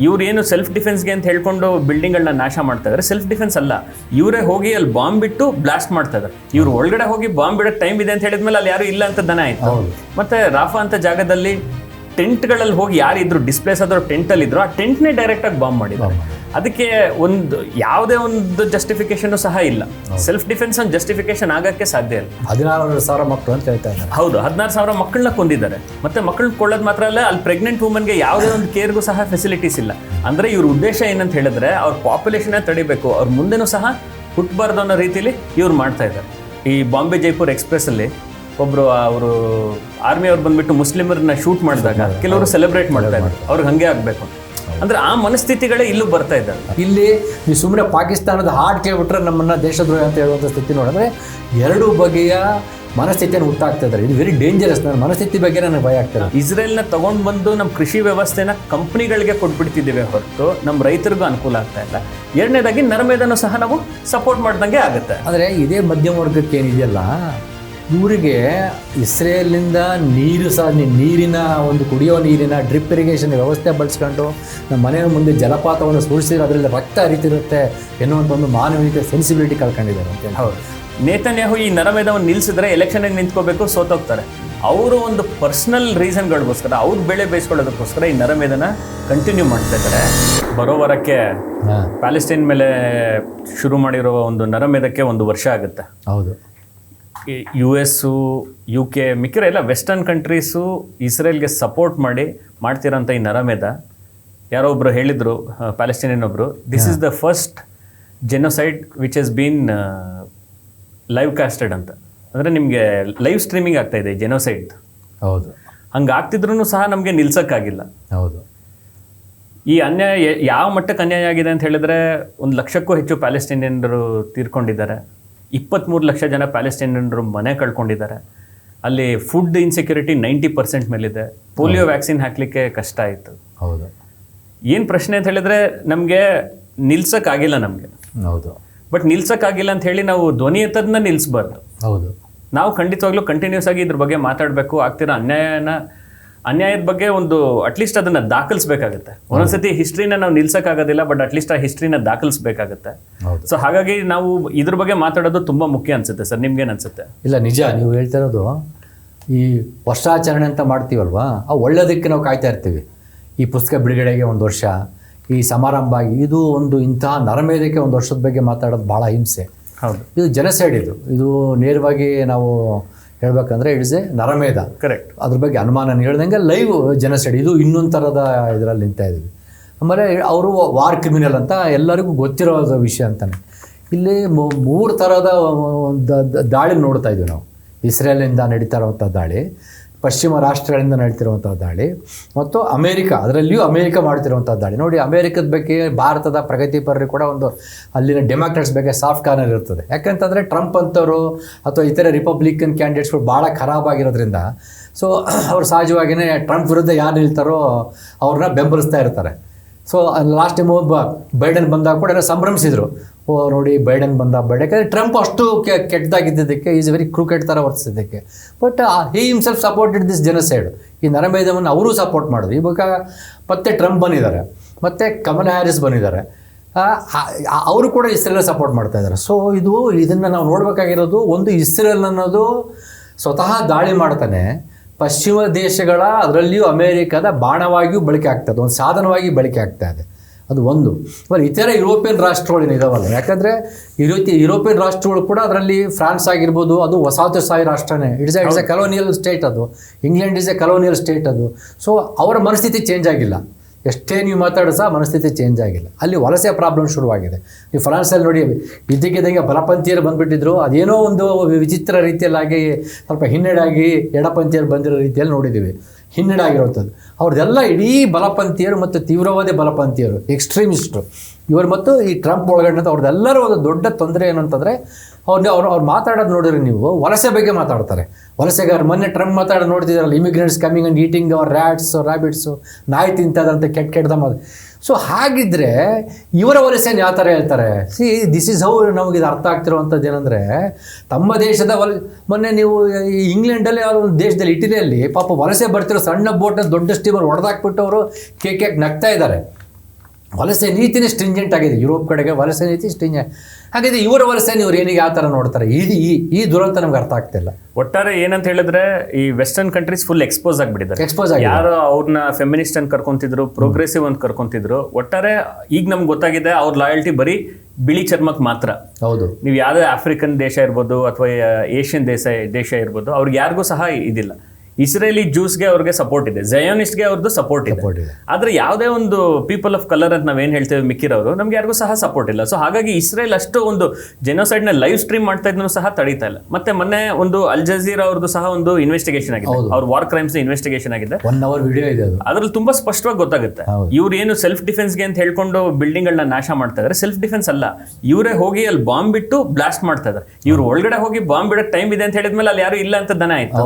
ಇವ್ರು ಏನು ಸೆಲ್ಫ್ ಡಿಫೆನ್ಸ್ಗೆ ಅಂತ ಹೇಳ್ಕೊಂಡು ಬಿಲ್ಡಿಂಗ್ಗಳನ್ನ ನಾಶ ಮಾಡ್ತಾ ಇದಾರೆ. ಸೆಲ್ಫ್ ಡಿಫೆನ್ಸ್ ಅಲ್ಲ. ಇವರೇ ಹೋಗಿ ಅಲ್ಲಿ ಬಾಂಬ್ ಬಿಟ್ಟು ಬ್ಲಾಸ್ಟ್ ಮಾಡ್ತಾ ಇದಾರೆ. ಇವ್ರು ಒಳಗಡೆ ಹೋಗಿ ಬಾಂಬ್ ಬಿಡಕ್ಕೆ ಟೈಮ್ ಇದೆ ಅಂತ ಹೇಳಿದ್ಮೇಲೆ ಅಲ್ಲಿ ಯಾರು ಇಲ್ಲ ಅಂತ ದನ ಆಯ್ತು. ಮತ್ತೆ ರಾಫಾ ಅಂತ ಜಾಗದಲ್ಲಿ ಟೆಂಟ್ಗಳಲ್ಲಿ ಹೋಗಿ ಯಾರಿದ್ರು ಡಿಸ್ಪ್ಲೇಸ್ ಆದವ್ರು ಟೆಂಟಲ್ಲಿ ಇದ್ರು ಆ ಟೆಂಟ್ನೇ ಡೈರೆಕ್ಟಾಗಿ ಬಾಂಬ್ ಮಾಡಿದ್ದಾರೆ ಅದಕ್ಕೆ ಒಂದು ಯಾವುದೇ ಒಂದು ಜಸ್ಟಿಫಿಕೇಶನ್ ಸಹ ಇಲ್ಲ. ಸೆಲ್ಫ್ ಡಿಫೆನ್ಸ್ ಒಂದು ಜಸ್ಟಿಫಿಕೇಶನ್ ಆಗಕ್ಕೆ ಸಾಧ್ಯ ಇಲ್ಲ. ಹದಿನಾರು ಸಾವಿರ ಮಕ್ಕಳು ಅಂತ ಹೇಳ್ತಾ ಇದ್ದಾರೆ. ಹೌದು ಹದಿನಾರು ಸಾವಿರ ಮಕ್ಕಳನ್ನ ಕೊಂದಿದ್ದಾರೆ. ಮತ್ತೆ ಮಕ್ಕಳನ್ನ ಕೊಳ್ಳೋದು ಮಾತ್ರ ಅಲ್ಲ ಅಲ್ಲಿ ಪ್ರೆಗ್ನೆಂಟ್ ವುಮನ್ಗೆ ಯಾವುದೇ ಒಂದು ಕೇರ್ಗೂ ಸಹ ಫೆಸಿಲಿಟೀಸ್ ಇಲ್ಲ. ಅಂದ್ರೆ ಇವ್ರ ಉದ್ದೇಶ ಏನಂತ ಹೇಳಿದ್ರೆ ಅವ್ರ ಪಾಪ್ಯುಲೇಷನ್ ತಡಿಬೇಕು. ಅವ್ರ ಮುಂದೆನೂ ಸಹ ಹುಟ್ಟಬಾರ್ದು ಅನ್ನೋ ರೀತಿಲಿ ಇವ್ರು ಮಾಡ್ತಾ ಇದ್ದಾರೆ. ಈ ಬಾಂಬೆ ಜೈಪುರ್ ಎಕ್ಸ್ಪ್ರೆಸ್ ಅಲ್ಲಿ ಒಬ್ರು ಅವರು ಆರ್ಮಿಯವ್ರು ಬಂದ್ಬಿಟ್ಟು ಮುಸ್ಲಿಮರನ್ನ ಶೂಟ್ ಮಾಡಿದಾಗ ಕೆಲವರು ಸೆಲೆಬ್ರೇಟ್ ಮಾಡ್ತಾ ಇದ್ದಾರೆ. ಅವ್ರಿಗೆ ಹಂಗೆ ಆಗ್ಬೇಕು. ಅಂದ್ರೆ ಆ ಮನಸ್ಥಿತಿಗಳೇ ಇಲ್ಲೂ ಬರ್ತಾ ಇದ್ದಾರೆ. ಇಲ್ಲಿ ನೀವು ಸುಮ್ಮನೆ ಪಾಕಿಸ್ತಾನದ ಹಾಡ್ ಕೇಳ್ಬಿಟ್ರೆ ನಮ್ಮನ್ನ ದೇಶದ್ರೋಹ ಅಂತ ಹೇಳುವಂಥ ಸ್ಥಿತಿ ನೋಡಿದ್ರೆ ಎರಡು ಬಗೆಯ ಮನಸ್ಥಿತಿಯನ್ನು ಹುಟ್ಟಾಗ್ತಾ ಇದ್ದಾರೆ. ಇದು ವೆರಿ ಡೇಂಜರಸ್ ನನ್ನ ಮನಸ್ಥಿತಿ ಬಗ್ಗೆ ನನಗೆ ಭಯ ಆಗ್ತದೆ ಇಸ್ರೇಲ್ನ ತಗೊಂಡು ಬಂದು ನಮ್ಮ ಕೃಷಿ ವ್ಯವಸ್ಥೆನ ಕಂಪ್ನಿಗಳಿಗೆ ಕೊಟ್ಬಿಡ್ತಿದ್ದೇವೆ ಹೊರತು ನಮ್ಮ ರೈತರಿಗೂ ಅನುಕೂಲ ಆಗ್ತಾ ಇಲ್ಲ. ಎರಡನೇದಾಗಿ ನರಮೇದನ್ನು ಸಹ ನಾವು ಸಪೋರ್ಟ್ ಮಾಡ್ದಂಗೆ ಆಗುತ್ತೆ. ಆದರೆ ಇದೇ ಮಧ್ಯಮ ವರ್ಗಕ್ಕೆ ಏನಿದೆಯಲ್ಲ? ಇವರಿಗೆ ಇಸ್ರೇಲಿಂದ ನೀರು ಸಹ ನೀರಿನ ಒಂದು ಕುಡಿಯೋ ನೀರಿನ ಡ್ರಿಪ್ ಇರಿಗೇಷನ್ ವ್ಯವಸ್ಥೆ ಬಳಸ್ಕೊಂಡು ನಮ್ಮ ಮನೆಯ ಮುಂದೆ ಜಲಪಾತವನ್ನು ಸೂಡಿಸಿದ್ರೆ ಅದರಲ್ಲಿ ರಕ್ತ ಹರಿತಿರುತ್ತೆ ಎನ್ನುವಂಥ ಒಂದು ಮಾನವೀಯತೆ ಸೆನ್ಸಿಬಿಲಿಟಿ ಕಳ್ಕೊಂಡಿದ್ದಾರೆ ಅಂತ. ಹೌದು. ನೇತನ್ಯಾಹು ಈ ನರಮೇಧವನ್ನು ನಿಲ್ಲಿಸಿದ್ರೆ ಎಲೆಕ್ಷನ್ಗೆ ನಿಂತ್ಕೋಬೇಕು ಸೋತೋಗ್ತಾರೆ. ಅವರು ಒಂದು ಪರ್ಸನಲ್ ರೀಸನ್ಗಳಿಗೋಸ್ಕರ ಅವ್ರ ಬೆಳೆ ಬೇಯಿಸ್ಕೊಳ್ಳೋದಕ್ಕೋಸ್ಕರ ಈ ನರಮೇದನ ಕಂಟಿನ್ಯೂ ಮಾಡ್ತಾ ಇದ್ದಾರೆ. ಬರೋ ವರಕ್ಕೆ ಪ್ಯಾಲೆಸ್ಟೈನ್ ಮೇಲೆ ಶುರು ಮಾಡಿರೋ ಒಂದು ನರಮೇಧಕ್ಕೆ ಒಂದು ವರ್ಷ ಆಗುತ್ತೆ. ಹೌದು. ಯು ಎಸ್ಸು ಯು ಕೆ ಮಿಕ್ಕಿರೋ ಎಲ್ಲ ವೆಸ್ಟರ್ನ್ ಕಂಟ್ರೀಸು ಇಸ್ರೇಲ್ಗೆ ಸಪೋರ್ಟ್ ಮಾಡಿ ಮಾಡ್ತಿರೋಂಥ ಈ ನರಮೇಧ. ಯಾರೋ ಒಬ್ರು ಹೇಳಿದರು ಪ್ಯಾಲೆಸ್ಟೀನಿಯನ್ ಒಬ್ಬರು this is the first genocide which has been live casted ಅಂತ. ಅಂದರೆ ನಿಮಗೆ ಲೈವ್ ಸ್ಟ್ರೀಮಿಂಗ್ ಆಗ್ತಾ ಇದೆ ಜೆನೊಸೈಡ್ ಹೌದು. ಹಂಗೆ ಆಗ್ತಿದ್ರೂ ಸಹ ನಮಗೆ ನಿಲ್ಸೋಕ್ಕಾಗಿಲ್ಲ. ಹೌದು. ಈ ಅನ್ಯಾಯ ಯಾವ ಮಟ್ಟಕ್ಕೆ ಅನ್ಯಾಯ ಆಗಿದೆ ಅಂತ ಹೇಳಿದ್ರೆ ಒಂದು ಲಕ್ಷಕ್ಕೂ ಹೆಚ್ಚು ಪ್ಯಾಲೆಸ್ಟೀನಿಯನ್ರು ತೀರ್ಕೊಂಡಿದ್ದಾರೆ. ಇಪ್ಪತ್ತ್ಮೂರು ಲಕ್ಷ ಜನ ಪ್ಯಾಲೆಸ್ಟೈನರು ಮನೆ ಕಳ್ಕೊಂಡಿದ್ದಾರೆ. ಅಲ್ಲಿ ಫುಡ್ ಇನ್ಸೆಕ್ಯೂರಿಟಿ ನೈಂಟಿ ಪರ್ಸೆಂಟ್ ಮೇಲಿದೆ. ಪೋಲಿಯೋ ವ್ಯಾಕ್ಸಿನ್ ಹಾಕಲಿಕ್ಕೆ ಕಷ್ಟ ಆಯಿತು. ಹೌದು. ಏನು ಪ್ರಶ್ನೆ ಅಂತ ಹೇಳಿದ್ರೆ ನಮಗೆ ನಿಲ್ಸೋಕ್ಕಾಗಿಲ್ಲ ನಮಗೆ. ಹೌದು. ಬಟ್ ನಿಲ್ಸೋಕ್ಕಾಗಿಲ್ಲ ಅಂತ ಹೇಳಿ ನಾವು ಧ್ವನಿ ಎತ್ತದನ್ನ ನಿಲ್ಲಿಸ್ಬಾರ್ದು ಹೌದು. ನಾವು ಖಂಡಿತವಾಗ್ಲೂ ಕಂಟಿನ್ಯೂಸ್ ಆಗಿ ಇದ್ರ ಬಗ್ಗೆ ಮಾತಾಡಬೇಕು ಆಗ್ತಿರೋ ಅನ್ಯಾಯನ ಅನ್ಯಾಯದ ಬಗ್ಗೆ ಒಂದು ಅಟ್ಲೀಸ್ಟ್ ಅದನ್ನ ದಾಖಲಿಸಬೇಕಾಗುತ್ತೆ. ಒಂದೊಂದ್ಸತಿ ಹಿಸ್ಟ್ರಿನ ನಾವು ನಿಲ್ಸಕ್ಕಾಗೋದಿಲ್ಲ ಬಟ್ ಅಟ್ಲೀಸ್ಟ್ ಆ ಹಿಸ್ಟ್ರಿನ ದಾಖಲಿಸಬೇಕಾಗುತ್ತೆ. ಸೊ ಹಾಗಾಗಿ ನಾವು ಇದ್ರ ಬಗ್ಗೆ ಮಾತಾಡೋದು ತುಂಬಾ ಮುಖ್ಯ ಅನ್ಸುತ್ತೆ ಸರ್ ನಿಮ್ಗೇನ್ ಅನ್ಸುತ್ತೆ? ಇಲ್ಲ ನಿಜ ನೀವು ಹೇಳ್ತಿರೋದು ಈ ವರ್ಷಾಚರಣೆ ಅಂತ ಮಾಡ್ತೀವಲ್ವಾ? ಆ ಒಳ್ಳೆಯದಕ್ಕೆ ನಾವು ಕಾಯ್ತಾ ಇರ್ತೀವಿ. ಈ ಪುಸ್ತಕ ಬಿಡುಗಡೆಗೆ ಒಂದು ವರ್ಷ ಈ ಸಮಾರಂಭ ಇದು ಒಂದು ಇಂತಹ ನರಮೇಧಕ್ಕೆ ಒಂದು ವರ್ಷದ ಬಗ್ಗೆ ಮಾತಾಡೋದು ಭಾಳ ಹಿಂಸೆ. ಹೌದು. ಇದು ಜನಸೈಡ್ ಇದು. ಇದು ನೇರವಾಗಿ ನಾವು ಹೇಳ್ಬೇಕಂದ್ರೆ ಇಟ್ಸ್ ಎ ನರಮೇಧ. ಕರೆಕ್ಟ್ ಅದ್ರ ಬಗ್ಗೆ ಅನುಮಾನ ಹೇಳ್ದಂಗೆ ಲೈವ್ ಜನಸೈಡ್ ಇದು ಇನ್ನೊಂದು ಥರದ ಇದರಲ್ಲಿ ನಿಂತ ಇದ್ವಿ ಆಮೇಲೆ ಅವರು ವಾರ್ ಕ್ರಿಮಿನಲ್ ಅಂತ ಎಲ್ಲರಿಗೂ ಗೊತ್ತಿರೋ ವಿಷಯ ಅಂತಾನೆ. ಇಲ್ಲಿ ಮೂರು ಥರದ ದಾಳಿ ನೋಡ್ತಾ ಇದ್ವಿ ನಾವು. ಇಸ್ರೇಲಿಂದ ನಡೀತಾ ಇರುವಂಥ ದಾಳಿ. ಪಶ್ಚಿಮ ರಾಷ್ಟ್ರಗಳಿಂದ ನಡೀತಿರುವಂಥ ದಾಳಿ ಮತ್ತು ಅಮೇರಿಕ, ಅದರಲ್ಲಿಯೂ ಅಮೇರಿಕ ಮಾಡ್ತಿರುವಂಥ ದಾಳಿ. ನೋಡಿ, ಅಮೇರಿಕದ ಬಗ್ಗೆ, ಭಾರತದ ಪ್ರಗತಿಪರರು ಕೂಡ ಒಂದು ಅಲ್ಲಿನ ಡೆಮಾಕ್ರೆಟ್ಸ್ ಬಗ್ಗೆ ಸಾಫ್ಟ್ ಕಾರ್ನರ್ ಇರ್ತದೆ. ಯಾಕಂತಂದರೆ ಟ್ರಂಪ್ ಅಂತವರು ಅಥವಾ ಇತರ ರಿಪಬ್ಲಿಕನ್ ಕ್ಯಾಂಡಿಡೇಟ್ಸ್ಗಳು ಭಾಳ ಖರಾಬ್ ಆಗಿರೋದ್ರಿಂದ ಸೊ ಅವರು ಸಹಜವಾಗಿಯೇ ಟ್ರಂಪ್ ವಿರುದ್ಧ ಯಾರು ನಿಲ್ತಾರೋ ಅವ್ರನ್ನ ಬೆಂಬಲಿಸ್ತಾ ಇರ್ತಾರೆ. ಸೊ ಲಾಸ್ಟ್ ಟೈಮ್ ಒಬ್ಬ ಬೈಡನ್ ಬಂದಾಗ ಕೂಡ ಸಂಭ್ರಮಿಸಿದ್ರು. ಓ, ನೋಡಿ ಬೈಡನ್ ಬಂದ ಬೈಡ್ ಯಾಕಂದರೆ ಟ್ರಂಪ್ ಅಷ್ಟು ಕೆ ಕೆಟ್ಟದಾಗಿದ್ದಕ್ಕೆ ಈಸ್ ವೆರಿ ಕ್ರೂಕೆಟ್ ಥರ ವರ್ತಿಸಿದ್ದಕ್ಕೆ. But he himself supported this genocide ಈ ನರಮೇಧವನ್ನು ಅವರು ಸಪೋರ್ಟ್ ಮಾಡಿದ್ರು. ಇವಾಗ ಮತ್ತೆ ಟ್ರಂಪ್ ಬಂದಿದ್ದಾರೆ. ಮತ್ತೆ ಕಮಲ್ ಹ್ಯಾರಿಸ್ ಬಂದಿದ್ದಾರೆ. ಅವರು ಕೂಡ ಇಸ್ರೇಲ್ ಸಪೋರ್ಟ್ ಮಾಡ್ತಾ ಇದ್ದಾರೆ. ಸೊ ಇದು, ಇದನ್ನು ನಾವು ನೋಡಬೇಕಾಗಿರೋದು ಒಂದು ಇಸ್ರೇಲ್ ಅನ್ನೋದು ಸ್ವತಃ ದಾಳಿ ಮಾಡ್ತಾನೆ. ಪಶ್ಚಿಮ ದೇಶಗಳ ಅದರಲ್ಲಿಯೂ ಅಮೇರಿಕದ ಬಾಣವಾಗಿಯೂ ಬಳಕೆ ಆಗ್ತದೆ ಒಂದು ಸಾಧನವಾಗಿ ಬಳಕೆ ಆಗ್ತಾ ಇದೆ. ಅದು ಒಂದು. ಆಮೇಲೆ ಇತರ ಯುರೋಪಿಯನ್ ರಾಷ್ಟ್ರಗಳು ಇದಾವಲ್ಲ? ಯಾಕಂದರೆ ಈ ರೀತಿ ಯುರೋಪಿಯನ್ ರಾಷ್ಟ್ರಗಳು ಕೂಡ ಅದರಲ್ಲಿ ಫ್ರಾನ್ಸ್ ಆಗಿರ್ಬೋದು ಅದು ವಸಾಹತುಶಾಹಿ ರಾಷ್ಟ್ರನೇ. It's it's a colonial state ಅದು. England is a colonial state ಅದು. ಸೊ ಅವರ ಮನಸ್ಥಿತಿ ಚೇಂಜ್ ಆಗಿಲ್ಲ. ಎಷ್ಟೇ ನೀವು ಮಾತಾಡೋ ಸಹ ಮನಸ್ಥಿತಿ ಚೇಂಜ್ ಆಗಿಲ್ಲ. ಅಲ್ಲಿ ವಲಸೆ ಪ್ರಾಬ್ಲಮ್ ಶುರುವಾಗಿದೆ. ನೀವು ಫ್ರಾನ್ಸಲ್ಲಿ ನೋಡಿ, ಇದ್ದಕ್ಕಿದ್ದಂಗೆ ಬಲಪಂಥೀಯರು ಬಂದುಬಿಟ್ಟಿದ್ರು. ಅದೇನೋ ಒಂದು ವಿಚಿತ್ರ ರೀತಿಯಲ್ಲಾಗಿ ಸ್ವಲ್ಪ ಹಿನ್ನಡೆಯಾಗಿ ಎಡಪಂಥೀಯರು ಬಂದಿರೋ ರೀತಿಯಲ್ಲಿ ನೋಡಿದ್ದೀವಿ. ಹಿನ್ನಡೆ ಆಗಿರುವಂಥದ್ದು ಅವ್ರದ್ದೆಲ್ಲ ಇಡೀ ಬಲಪಂಥೀಯರು ಮತ್ತು ತೀವ್ರವಾದಿ ಬಲಪಂಥೀಯರು ಎಕ್ಸ್ಟ್ರೀಮಿಸ್ಟು ಇವರು ಮತ್ತು ಈ ಟ್ರಂಪ್ ಒಳಗಡೆ ಅವ್ರದ್ದೆಲ್ಲರೂ ಒಂದು ದೊಡ್ಡ ತೊಂದರೆ ಏನು ಅಂತಂದರೆ, ಅವ್ರನ್ನ ಅವ್ರು ಅವ್ರು ಮಾತಾಡೋದು ನೋಡಿದ್ರೆ ನೀವು ವಲಸೆ ಬಗ್ಗೆ ಮಾತಾಡ್ತಾರೆ. ವಲಸೆಗಾರ, ಮೊನ್ನೆ ಟ್ರಂಪ್ ಮಾತಾಡಿ ನೋಡ್ತಿದ್ದಾರಲ್ಲ immigrants coming and eating hour rats rabbits ನಾಯಿ ತಿಂತದಂತ ಕೆಟ್ಟ ಕೆಟ್ಟದ ಮಾತು ಸೊ ಹಾಗಿದ್ರೆ ಇವರ ವಲಸೆನ ಯಾವ ಥರ ಹೇಳ್ತಾರೆ? ಸಿ ದಿಸ್ ಇಸ್ ಹೌ ನಮಗೆ ಇದು ಅರ್ಥ ಆಗ್ತಿರುವಂಥದ್ದು ಏನಂದರೆ, ತಮ್ಮ ದೇಶದ ವಲ, ಮೊನ್ನೆ ನೀವು ಇಂಗ್ಲೆಂಡಲ್ಲಿ ಯಾವ ಒಂದು ದೇಶದಲ್ಲಿ ಇಟಲಿಯಲ್ಲಿ ಪಾಪ ವಲಸೆ ಬರ್ತಿರೋ ಸಣ್ಣ ಬೋಟ್ನ ದೊಡ್ಡ ಸ್ಟೀಮರ್ ಹೊಡೆದಾಕ್ಬಿಟ್ಟು ಅವರು ಕೇಕ್ ನಗ್ತಾ ಇದ್ದಾರೆ. ವಲಸೆ ನೀತಿನೇ ಸ್ಟ್ರಿಂಜೆಂಟ್ ಆಗಿದೆ. ಯುರೋಪ್ ಕಡೆಗೆ ವಲಸೆ ನೀತಿ ಸ್ಟ್ರಿಂಜೆಂಟ್ ಹಾಗಿದ್ರೆ ಇವರ ವಲಸೆ ಇವ್ರು ಏನಿಗೆ ಯಾವ ಥರ ನೋಡ್ತಾರೆ? ಇದು ಈ ಈ ದುರಂತ ನಮ್ಗೆ ಅರ್ಥ ಆಗ್ತಿಲ್ಲ ಒಟ್ಟಾರೆ ಏನಂತ ಹೇಳಿದ್ರೆ ಈ ವೆಸ್ಟರ್ನ್ ಕಂಟ್ರೀಸ್ ಫುಲ್ ಎಕ್ಸ್ಪೋಸ್ ಆಗಿಬಿಟ್ಟಿದ್ದಾರೆ. ಎಕ್ಸ್ಪೋಸ್ ಆಗಿ ಯಾರು ಅವ್ರನ್ನ ಫೆಮಿನಿಸ್ಟ್ ಅಂತ ಕರ್ಕೊಂತಿದ್ರು ಪ್ರೋಗ್ರೆಸಿವ್ ಅಂತ ಕರ್ಕೊಂತಿದ್ರು ಒಟ್ಟಾರೆ ಈಗ ನಮ್ಗೆ ಗೊತ್ತಾಗಿದೆ ಅವ್ರ ಲಾಯಲ್ಟಿ ಬರೀ ಬಿಳಿ ಚರ್ಮಕ್ಕೆ ಮಾತ್ರ. ಹೌದು. ನೀವು ಯಾವುದೇ ಆಫ್ರಿಕನ್ ದೇಶ ಇರ್ಬೋದು ಅಥವಾ ಏಷ್ಯನ್ ದೇಶ ದೇಶ ಇರ್ಬೋದು ಅವ್ರಿಗೆ ಯಾರಿಗೂ ಸಹ ಇದಿಲ್ಲ. ಇಸ್ರೇಲಿ ಜ್ಯೂಸ್ಗೆ ಅವ್ರಿಗೆ ಸಪೋರ್ಟ್ ಇದೆ. ಜಯೋನಿಸ್ಟ್ಗೆ ಅವ್ರದ್ದು ಸಪೋರ್ಟ್ ಇದೆ. ಆದ್ರೆ ಯಾವುದೇ ಒಂದು ಪೀಪಲ್ ಆಫ್ ಕಲರ್ ಅಂತ ನಾವೇನು ಹೇಳ್ತೇವೆ ಮಿಕ್ಕಿರೋರು ನಮ್ಗೆ ಯಾರಿಗೂ ಸಹ ಸಪೋರ್ಟ್ ಇಲ್ಲ. ಸೊ ಹಾಗಾಗಿ ಇಸ್ರೇಲ್ ಅಷ್ಟು ಒಂದು ಜೆನೋಸೈಡ್ನ ನ ಲೈವ್ ಸ್ಟ್ರೀಮ್ ಮಾಡ್ತಾ ಇದ್ರು ಸಹ ತಡೀತಾ ಇಲ್ಲ. ಮತ್ತೆ ಮೊನ್ನೆ ಒಂದು ಅಲ್ ಜಜೀರಾ ಅವ್ರದ್ದು ಸಹ ಒಂದು ಇನ್ವೆಸ್ಟಿಗೇಷನ್ ಆಗಿದೆ. ಅವ್ರ ವಾರ್ ಕ್ರೈಮ್ಸ್ ಇನ್ವೆಸ್ಟಿಗೇಷನ್ ಆಗಿದೆ. ಒನ್ ಅವರ್ ವಿಡಿಯೋ ಇದೆ ಅದು. ಅದ್ರಲ್ಲಿ ತುಂಬಾ ಸ್ಪಷ್ಟವಾಗಿ ಗೊತ್ತಾಗುತ್ತೆ. ಇವ್ರು ಏನು ಸೆಲ್ಫ್ ಡಿಫೆನ್ಸ್ಗೆ ಅಂತ ಹೇಳ್ಕೊಂಡು ಬಿಲ್ಡಿಂಗ್ ಗಳನ್ನ ನಾಶ ಮಾಡ್ತಾ ಇದ್ರೆ. ಸೆಲ್ಫ್ ಡಿಫೆನ್ಸ್ ಅಲ್ಲ. ಇವರೇ ಹೋಗಿ ಅಲ್ಲಿ ಬಾಂಬ್ ಬಿಟ್ಟು ಬ್ಲಾಸ್ಟ್ ಮಾಡ್ತಾ ಇದಾರೆ. ಇವ್ರು ಒಳಗಡೆ ಹೋಗಿ ಬಾಂಬ್ ಬಿಡೋಕೆ ಟೈಮ್ ಇದೆ ಅಂತ ಹೇಳಿದ್ಮೇಲೆ ಅಲ್ಲಿ ಯಾರು ಇಲ್ಲ ಅಂತ ದನ ಆಯ್ತು.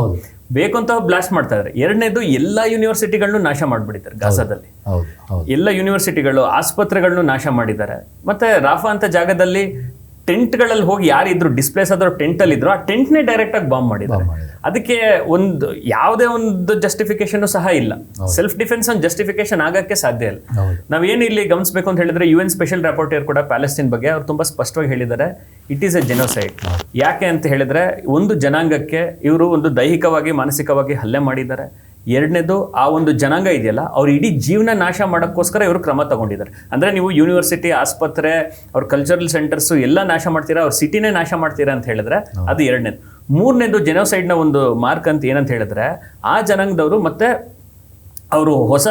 ಬೇಕು ಅಂತ ಬ್ಲಾಸ್ಟ್ ಮಾಡ್ತಾ ಇದಾರೆ. ಎರಡನೇದು ಎಲ್ಲಾ ಯೂನಿವರ್ಸಿಟಿಗಳನ್ನು ನಾಶ ಮಾಡ್ಬಿಡಿದ್ದಾರೆ ಗಾಜಾದಲ್ಲಿ. ಎಲ್ಲ ಯೂನಿವರ್ಸಿಟಿಗಳು ಆಸ್ಪತ್ರೆಗಳನ್ನು ನಾಶ ಮಾಡಿದ್ದಾರೆ. ಮತ್ತೆ ರಾಫಾ ಅಂತ ಜಾಗದಲ್ಲಿ ಟೆಂಟ್ಗಳಲ್ಲಿ ಹೋಗಿ ಯಾರಿದ್ರು ಡಿಸ್ಪ್ಲೇಸ್ ಆದ್ರೂ ಟೆಂಟ್ ಅಲ್ಲಿ ಇದ್ರು ಆ ಟೆಂಟ್ನೇ ಡೈರೆಕ್ಟ್ ಆಗಿ ಬಾಂಬ್ ಮಾಡಿದ್ದಾರೆ. ಮಾಡಿದ್ದಾರೆ. ಅದಕ್ಕೆ ಒಂದು ಯಾವುದೇ ಒಂದು ಜಸ್ಟಿಫಿಕೇಶನ್ ಸಹ ಇಲ್ಲ. ಸೆಲ್ಫ್ ಡಿಫೆನ್ಸ್ ಒಂದು ಜಸ್ಟಿಫಿಕೇಶನ್ ಆಗಕ್ಕೆ ಸಾಧ್ಯ ಇಲ್ಲ. ನಾವ್ ನಾವೇನು ಇಲ್ಲಿ ಗಮನಿಸಬೇಕು ಅಂತ ಹೇಳಿದ್ರೆ ಯು ಎನ್ ಸ್ಪೆಷಲ್ ರೆಪೋರ್ಟರ್ ಕೂಡ ಪ್ಯಾಲೆಸ್ಟೀನ್ ಬಗ್ಗೆ ಅವ್ರು ತುಂಬಾ ಸ್ಪಷ್ಟವಾಗಿ ಹೇಳಿದ್ದಾರೆ ಇಟ್ ಈಸ್ ಎ ಜೆನೋಸೈಡ್ ಯಾಕೆ ಅಂತ ಹೇಳಿದ್ರೆ ಒಂದು ಜನಾಂಗಕ್ಕೆ ಇವರು ಒಂದು ದೈಹಿಕವಾಗಿ ಮಾನಸಿಕವಾಗಿ ಹಲ್ಲೆ ಮಾಡಿದ್ದಾರೆ. ಎರಡನೇದು ಆ ಒಂದು ಜನಾಂಗ ಇದೆಯಲ್ಲ ಅವ್ರು ಇಡೀ ಜೀವನ ನಾಶ ಮಾಡೋಕ್ಕೋಸ್ಕರ ಇವರು ಕ್ರಮ ತಗೊಂಡಿದ್ದಾರೆ. ಅಂದ್ರೆ ನೀವು ಯೂನಿವರ್ಸಿಟಿ ಆಸ್ಪತ್ರೆ ಅವ್ರ ಕಲ್ಚರಲ್ ಸೆಂಟರ್ಸು ಎಲ್ಲ ನಾಶ ಮಾಡ್ತೀರಾ ಅವ್ರ ಸಿಟಿನೇ ನಾಶ ಮಾಡ್ತೀರಾ ಅಂತ ಹೇಳಿದ್ರೆ ಅದು ಎರಡನೇದು. ಮೂರನೇದು ಜೆನೋಸೈಡ್ನ ಒಂದು ಮಾರ್ಕ್ ಅಂತ ಏನಂತ ಹೇಳಿದ್ರೆ ಆ ಜನಾಂಗದವರು ಮತ್ತೆ ಅವರು ಹೊಸ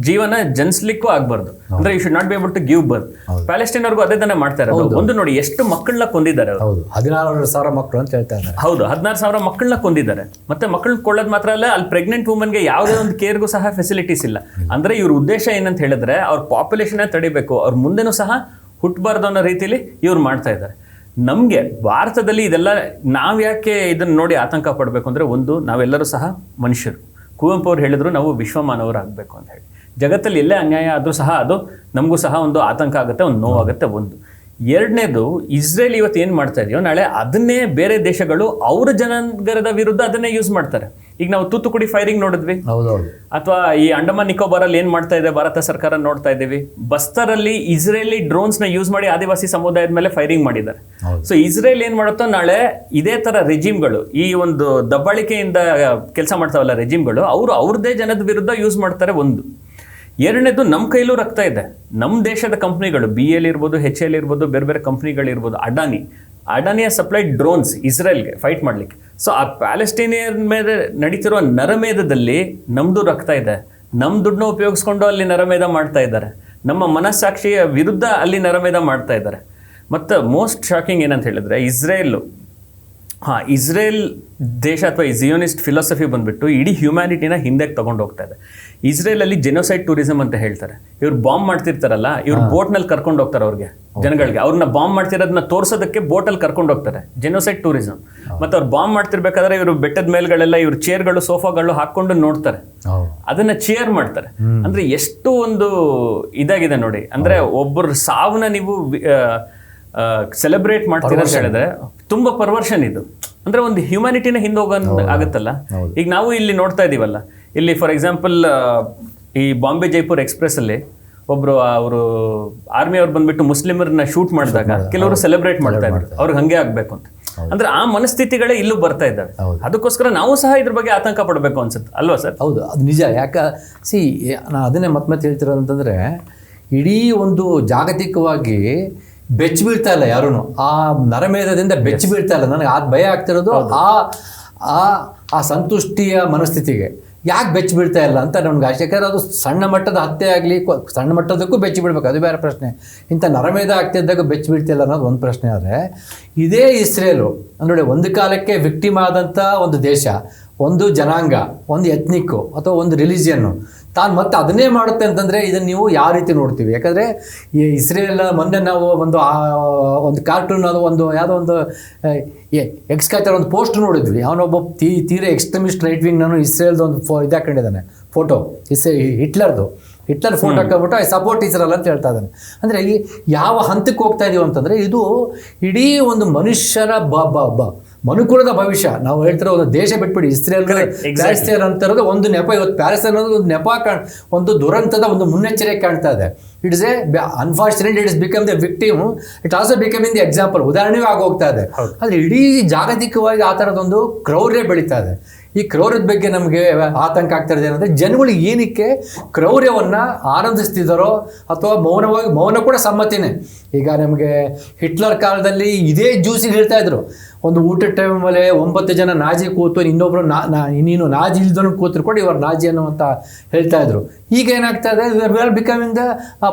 ಜೀವನ ಜನಿಸ್ಲಿಕ್ಕೂ ಆಗ್ಬಾರ್ದು. ಅಂದ್ರೆ you should not be able to give birth Palestine ಅವ್ರಿಗೂ ಅದೇ ತಾನೇ ಮಾಡ್ತಾ ಇರೋದು. ಒಂದು ನೋಡಿ ಎಷ್ಟು ಮಕ್ಕಳನ್ನ ಕೊಂದಿದ್ದಾರೆ ಹೌದು. ಹದಿನಾರು ಸಾವಿರ ಮಕ್ಕಳು ಅಂತ ಹೇಳ್ತಾ ಇದ್ದಾರೆ. ಹೌದು. ಹದಿನಾರು ಸಾವಿರ ಮಕ್ಕಳನ್ನ ಕೊಂದಿದ್ದಾರೆ. ಮತ್ತೆ ಮಕ್ಕಳನ್ನ ಕೊಳ್ಳೋದು ಮಾತ್ರ ಅಲ್ಲ ಅಲ್ಲಿ ಪ್ರೆಗ್ನೆಂಟ್ ವುಮನ್ಗೆ ಯಾವುದೇ ಒಂದು ಕೇರ್ಗೂ ಸಹ ಫೆಸಿಲಿಟೀಸ್ ಇಲ್ಲ. ಅಂದ್ರೆ ಇವ್ರ ಉದ್ದೇಶ ಏನಂತ ಹೇಳಿದ್ರೆ ಅವ್ರ ಪಾಪ್ಯುಲೇಷನ್ ತಡಿಬೇಕು. ಅವ್ರ ಮುಂದೆನೂ ಸಹ ಹುಟ್ಟಬಾರ್ದು ಅನ್ನೋ ರೀತಿಲಿ ಇವ್ರು ಮಾಡ್ತಾ ಇದ್ದಾರೆ. ನಮಗೆ ಭಾರತದಲ್ಲಿ ಇದೆಲ್ಲ ನಾವು ಯಾಕೆ ಇದನ್ನ ನೋಡಿ ಆತಂಕ ಪಡಬೇಕು ಅಂದ್ರೆ ಒಂದು ನಾವೆಲ್ಲರೂ ಸಹ ಮನುಷ್ಯರು. ಕುವೆಂಪು ಅವ್ರು ಹೇಳಿದ್ರು ನಾವು ವಿಶ್ವಮಾನವರಾಗಬೇಕು ಅಂತ ಹೇಳಿ. ಜಗತ್ತಲ್ಲಿ ಎಲ್ಲೇ ಅನ್ಯಾಯ ಆದರೂ ಸಹ ಅದು ನಮಗೂ ಸಹ ಒಂದು ಆತಂಕ ಆಗುತ್ತೆ, ಒಂದು ನೋವಾಗುತ್ತೆ ಒಂದು. ಎರಡನೇದು, ಇಸ್ರೇಲ್ ಇವತ್ತು ಏನು ಮಾಡ್ತಾ ಇದೆಯೋ ನಾಳೆ ಅದನ್ನೇ ಬೇರೆ ದೇಶಗಳು ಅವ್ರ ಜನಾಂಗರದ ವಿರುದ್ಧ ಅದನ್ನೇ ಯೂಸ್ ಮಾಡ್ತಾರೆ. ಈಗ ನಾವು ತೂತುಕುಡಿ ಫೈರಿಂಗ್ ನೋಡಿದ್ವಿ. ಹೌದು ಹೌದು ಅಥವಾ ಈ ಅಂಡಮಾನ್ ನಿಕೋಬಾರ್ ಅಲ್ಲಿ ಏನ್ ಮಾಡ್ತಾ ಇದೆ? ಭಾರತ ಸರ್ಕಾರ ನೋಡ್ತಾ ಇದ್ದೀವಿ. ಬಸ್ತರಲ್ಲಿ ಇಸ್ರೇಲಿ ಡ್ರೋನ್ಸ್ನ ಯೂಸ್ ಮಾಡಿ ಆದಿವಾಸಿ ಸಮುದಾಯದ ಮೇಲೆ ಫೈರಿಂಗ್ ಮಾಡಿದ್ದಾರೆ. ಸೊ ಇಸ್ರೇಲ್ ಏನ್ ಮಾಡುತ್ತೋ ನಾಳೆ ಇದೇ ತರ ರೆಜಿಮ್ಗಳು ಈ ಒಂದು ದಬ್ಬಾಳಿಕೆಯಿಂದ ಕೆಲಸ ಮಾಡ್ತಾವಲ್ಲ ರೆಜಿಮ್ಗಳು ಅವರು ಅವ್ರದೇ ಜನದ ವಿರುದ್ಧ ಯೂಸ್ ಮಾಡ್ತಾರೆ ಒಂದು. ಎರಡನೇದು ನಮ್ಮ ಕೈಲೂ ರಕ್ತ ಇದೆ. ನಮ್ಮ ದೇಶದ ಕಂಪ್ನಿಗಳು ಬಿ ಎಲ್ ಇರ್ಬೋದು ಹೆಚ್ ಎಲ್ ಇರ್ಬೋದು ಬೇರೆ ಬೇರೆ ಕಂಪ್ನಿಗಳಿರ್ಬೋದು ಅಡಾನಿ. ಅಡಾನಿಯ ಸಪ್ಲೈಡ್ ಡ್ರೋನ್ಸ್ ಇಸ್ರೇಲ್ಗೆ ಫೈಟ್ ಮಾಡ್ಲಿಕ್ಕೆ. ಸೊ ಆ ಪ್ಯಾಲೆಸ್ಟೀನಿಯನ್ ಮೇಲೆ ನಡೀತಿರುವ ನರಮೇಧದಲ್ಲಿ ನಮ್ಮದು ರಕ್ತ ಇದೆ. ನಮ್ಮ ದುಡ್ಡನ್ನ ಉಪಯೋಗಿಸ್ಕೊಂಡು ಅಲ್ಲಿ ನರಮೇಧ ಮಾಡ್ತಾ ಇದ್ದಾರೆ. ನಮ್ಮ ಮನಸ್ಸಾಕ್ಷಿಯ ವಿರುದ್ಧ ಅಲ್ಲಿ ನರಮೇಧ ಮಾಡ್ತಾ ಇದ್ದಾರೆ. ಮತ್ತು ಮೋಸ್ಟ್ ಶಾಕಿಂಗ್ ಏನಂತ ಹೇಳಿದ್ರೆ ಇಸ್ರೇಲು ಹಾಂ ಇಸ್ರೇಲ್ ದೇಶ ಅಥವಾ ಜಿಯೋನಿಸ್ಟ್ ಫಿಲಾಸಫಿ ಬಂದ್ಬಿಟ್ಟು ಇಡೀ ಹ್ಯುಮ್ಯಾನಿಟಿನ ಹಿಂದೆಗೆ ತಗೊಂಡು ಹೋಗ್ತಾ ಇದೆ. ಇಸ್ರೇಲಲ್ಲಿ ಜೆನೋಸೈಡ್ ಟೂರಿಸಂ ಅಂತ ಹೇಳ್ತಾರೆ. ಇವ್ರು ಬಾಂಬ್ ಮಾಡ್ತಿರ್ತಾರಲ್ಲ ಇವ್ರು ಬೋಟ್ನಲ್ಲಿ ಕರ್ಕೊಂಡು ಹೋಗ್ತಾರೆ ಅವ್ರಿಗೆ ಜನಗಳಿಗೆ. ಅವ್ರನ್ನ ಬಾಂಬ್ ಮಾಡ್ತಿರೋದನ್ನ ತೋರಿಸೋದಕ್ಕೆ ಬೋಟಲ್ಲಿ ಕರ್ಕೊಂಡು ಹೋಗ್ತಾರೆ ಜೆನೋಸೈಡ್ ಟೂರಿಸಂ ಮತ್ತೆ ಅವ್ರು ಬಾಂಬ್ ಮಾಡ್ತಿರ್ಬೇಕಾದ್ರೆ ಇವರು ಬೆಟ್ಟದ ಮೇಲ್ಗಳೆಲ್ಲ ಇವ್ರ ಚೇರ್ಗಳು ಸೋಫಾಗಳು ಹಾಕೊಂಡು ನೋಡ್ತಾರೆ. ಅದನ್ನ ಚೇರ್ ಮಾಡ್ತಾರೆ. ಅಂದ್ರೆ ಎಷ್ಟು ಒಂದು ಇದಾಗಿದೆ ನೋಡಿ. ಅಂದ್ರೆ ಒಬ್ಬರು ಸಾವನ್ನ ನೀವು ಸೆಲೆಬ್ರೇಟ್ ಮಾಡ್ತೀರಾ ಅಂತ ಹೇಳಿದ್ರೆ ತುಂಬಾ ಪರ್ವರ್ಷನ್ ಇದು. ಅಂದ್ರೆ ಒಂದು ಹ್ಯುಮ್ಯಾನಿಟಿನ ಹಿಂದೆ. ಹೋಗೋ ಆಗುತ್ತಲ್ಲ ಈಗ ನಾವು ಇಲ್ಲಿ ನೋಡ್ತಾ ಇದೀವಲ್ಲ. ಇಲ್ಲಿ ಫಾರ್ ಎಕ್ಸಾಂಪಲ್ ಈ ಬಾಂಬೆ ಜೈಪುರ್ ಎಕ್ಸ್ಪ್ರೆಸ್ ಅಲ್ಲಿ ಒಬ್ರು ಅವರು ಆರ್ಮಿ ಅವ್ರು ಬಂದ್ಬಿಟ್ಟು ಮುಸ್ಲಿಮರನ್ನ ಶೂಟ್ ಮಾಡಿದಾಗ ಕೆಲವರು ಸೆಲೆಬ್ರೇಟ್ ಮಾಡ್ತಾ ಇದ್ರು. ಅವ್ರಿಗೆ ಹಂಗೆ ಆಗ್ಬೇಕು ಅಂತ. ಅಂದ್ರೆ ಆ ಮನಸ್ಥಿತಿಗಳೇ ಇಲ್ಲೂ ಬರ್ತಾ ಇದ್ದಾವೆ. ಅದಕ್ಕೋಸ್ಕರ ನಾವು ಸಹ ಇದ್ರ ಬಗ್ಗೆ ಆತಂಕ ಪಡಬೇಕು ಅನ್ಸುತ್ತೆ. ಅಲ್ವಾ ಸರ್? ಹೌದು. ಅದು ನಿಜ. ಯಾಕ ಸಿ ನಾನು ಅದನ್ನೇ ಮತ್ತೆ ಮತ್ತೆ ಹೇಳ್ತಿರೋದು ಅಂತಂದರೆ ಇಡೀ ಒಂದು ಜಾಗತಿಕವಾಗಿ ಬೆಚ್ಚ ಬೀಳ್ತಾ ಇಲ್ಲ ಯಾರೂ ಆ ನರಮೇಧದಿಂದ ಬೆಚ್ಚ ಬೀಳ್ತಾ ಇಲ್ಲ. ನನಗೆ ಆ ಭಯ ಆಗ್ತಿರೋದು ಆ ಆ ಆ ಸಂತುಷ್ಟಿಯ ಮನಸ್ಥಿತಿಗೆ. ಯಾಕೆ ಬೆಚ್ಚ ಬೀಳ್ತಾ ಇಲ್ಲ ಅಂತ ನಮ್ಗೆ ಆಶ್ಚರ್ಯ ಯಾಕಂದ್ರೆ ಅದು ಸಣ್ಣ ಮಟ್ಟದ ಹತ್ಯೆ ಆಗಲಿ ಸಣ್ಣ ಮಟ್ಟದಕ್ಕೂ ಬೆಚ್ಚ ಬೀಳ್ಬೇಕು ಅದು ಬೇರೆ ಪ್ರಶ್ನೆ. ಇಂಥ ನರಮೇಧ ಆಗ್ತಿದ್ದಾಗ ಬೆಚ್ಚ ಬೀಳ್ತಿಲ್ಲ ಅನ್ನೋದು ಒಂದು ಪ್ರಶ್ನೆ ಆದರೆ ಇದೇ ಇಸ್ರೇಲು ನೋಡಿ ಒಂದು ಕಾಲಕ್ಕೆ ವಿಕ್ಟಿಮ್ ಆದಂಥ ಒಂದು ದೇಶ ಒಂದು ಜನಾಂಗ ಒಂದು ಎತ್ನಿಕ್ಕು ಅಥವಾ ಒಂದು ರಿಲಿಜಿಯನ್ನು ತಾನು ಮತ್ತೆ ಅದನ್ನೇ ಮಾಡುತ್ತೆ ಅಂತಂದರೆ ಇದನ್ನು ನೀವು ಯಾವ ರೀತಿ ನೋಡ್ತೀವಿ? ಯಾಕಂದರೆ ಈ ಇಸ್ರೇಲ್ ಮೊನ್ನೆ ನಾವು ಒಂದು ಆ ಒಂದು ಕಾರ್ಟೂನ್ ಅದು ಒಂದು ಯಾವುದೋ ಒಂದು ಎಕ್ಸ್ ಕಾಯ್ತಾರೆ ಒಂದು ಪೋಸ್ಟ್ ನೋಡಿದ್ವಿ. ಅವನೊಬ್ಬ ತೀ ತೀರೆ ಎಕ್ಸ್ಟ್ರೀಮಿಸ್ಟ್ ರೈಟ್ ವಿಂಗ್ ನಾನು ಇಸ್ರೇಲ್ದು ಒಂದು ಫೋ ಇದು ಹಾಕೊಂಡಿದ್ದಾನೆ ಫೋಟೋ ಇಸ್ ಹಿಟ್ಲರ್ದು. ಹಿಟ್ಲರ್ ಫೋಟೋ ಹಾಕೊಂಡ್ಬಿಟ್ಟು ಐ ಸಪೋರ್ಟ್ ಇಸ್ರಲ್ಲ ಅಂತ ಹೇಳ್ತಾ ಇದ್ದಾನೆ. ಅಂದರೆ ಈ ಯಾವ ಹಂತಕ್ಕೆ ಹೋಗ್ತಾ ಇದೀವಿ ಅಂತಂದರೆ ಇದು ಇಡೀ ಒಂದು ಮನುಷ್ಯರ ಬ ಬ ಬ ಮನುಕುಲದ ಭವಿಷ್ಯ. ನಾವು ಹೇಳ್ತಿರೋ ಒಂದು ದೇಶ ಬಿಟ್ಬಿಡಿ. ಇಸ್ರೇಲ್ ಇಸ್ರೇಲ್ ಅಂತ ಇರೋದು ಒಂದು ನೆಪ ಇವತ್ತು ಪ್ಯಾರಿಸ್ ಅನ್ನೋದು ಒಂದು ನೆಪ ಕಾಣ್ ಒಂದು ದುರಂತದ ಒಂದು ಮುನ್ನೆಚ್ಚರಿಕೆ ಕಾಣ್ತಾ ಇದೆ. It is a unfortunate it is become the victim it also become in the example ಉದಾಹರಣೆಯೂ ಆಗೋಗ್ತಾ ಇದೆ. ಅಲ್ಲಿ ಇಡೀ ಜಾಗತಿಕವಾಗಿ ಆ ಥರದೊಂದು ಕ್ರೌರ್ಯ ಬೆಳೀತಾ ಇದೆ. ಈ ಕ್ರೌರ್ಯದ ಬಗ್ಗೆ ನಮಗೆ ಆತಂಕ ಆಗ್ತಾ ಇದೆ ಏನಂದರೆ ಜನಗಳು ಏನಕ್ಕೆ ಕ್ರೌರ್ಯವನ್ನು ಆನಂದಿಸ್ತಿದ್ದಾರೋ ಅಥವಾ ಮೌನವಾಗಿ, ಮೌನ ಕೂಡ ಸಮ್ಮತಿನೇ. ಈಗ ನಮಗೆ ಹಿಟ್ಲರ್ ಕಾಲದಲ್ಲಿ ಇದೇ ಜ್ಯೂಸಿಗೆ ಹೇಳ್ತಾ ಇದ್ರು. ಒಂದು ಊಟದ ಮೇಲೆ ಒಂಬತ್ತು ಜನ ನಾಜಿ ಕೂತು ಇನ್ನೊಬ್ಬರು ನಾ, ನಾ- ನೀನು ನಾಜಿ ಇಲ್ದನು ಕೂತು ಕೂಡ ಇವರು ನಾಜಿ ಅನ್ನುವಂತ ಹೇಳ್ತಾ ಇದ್ರು. ಈಗ ಏನಾಗ್ತಾ ಇದೆ we are becoming the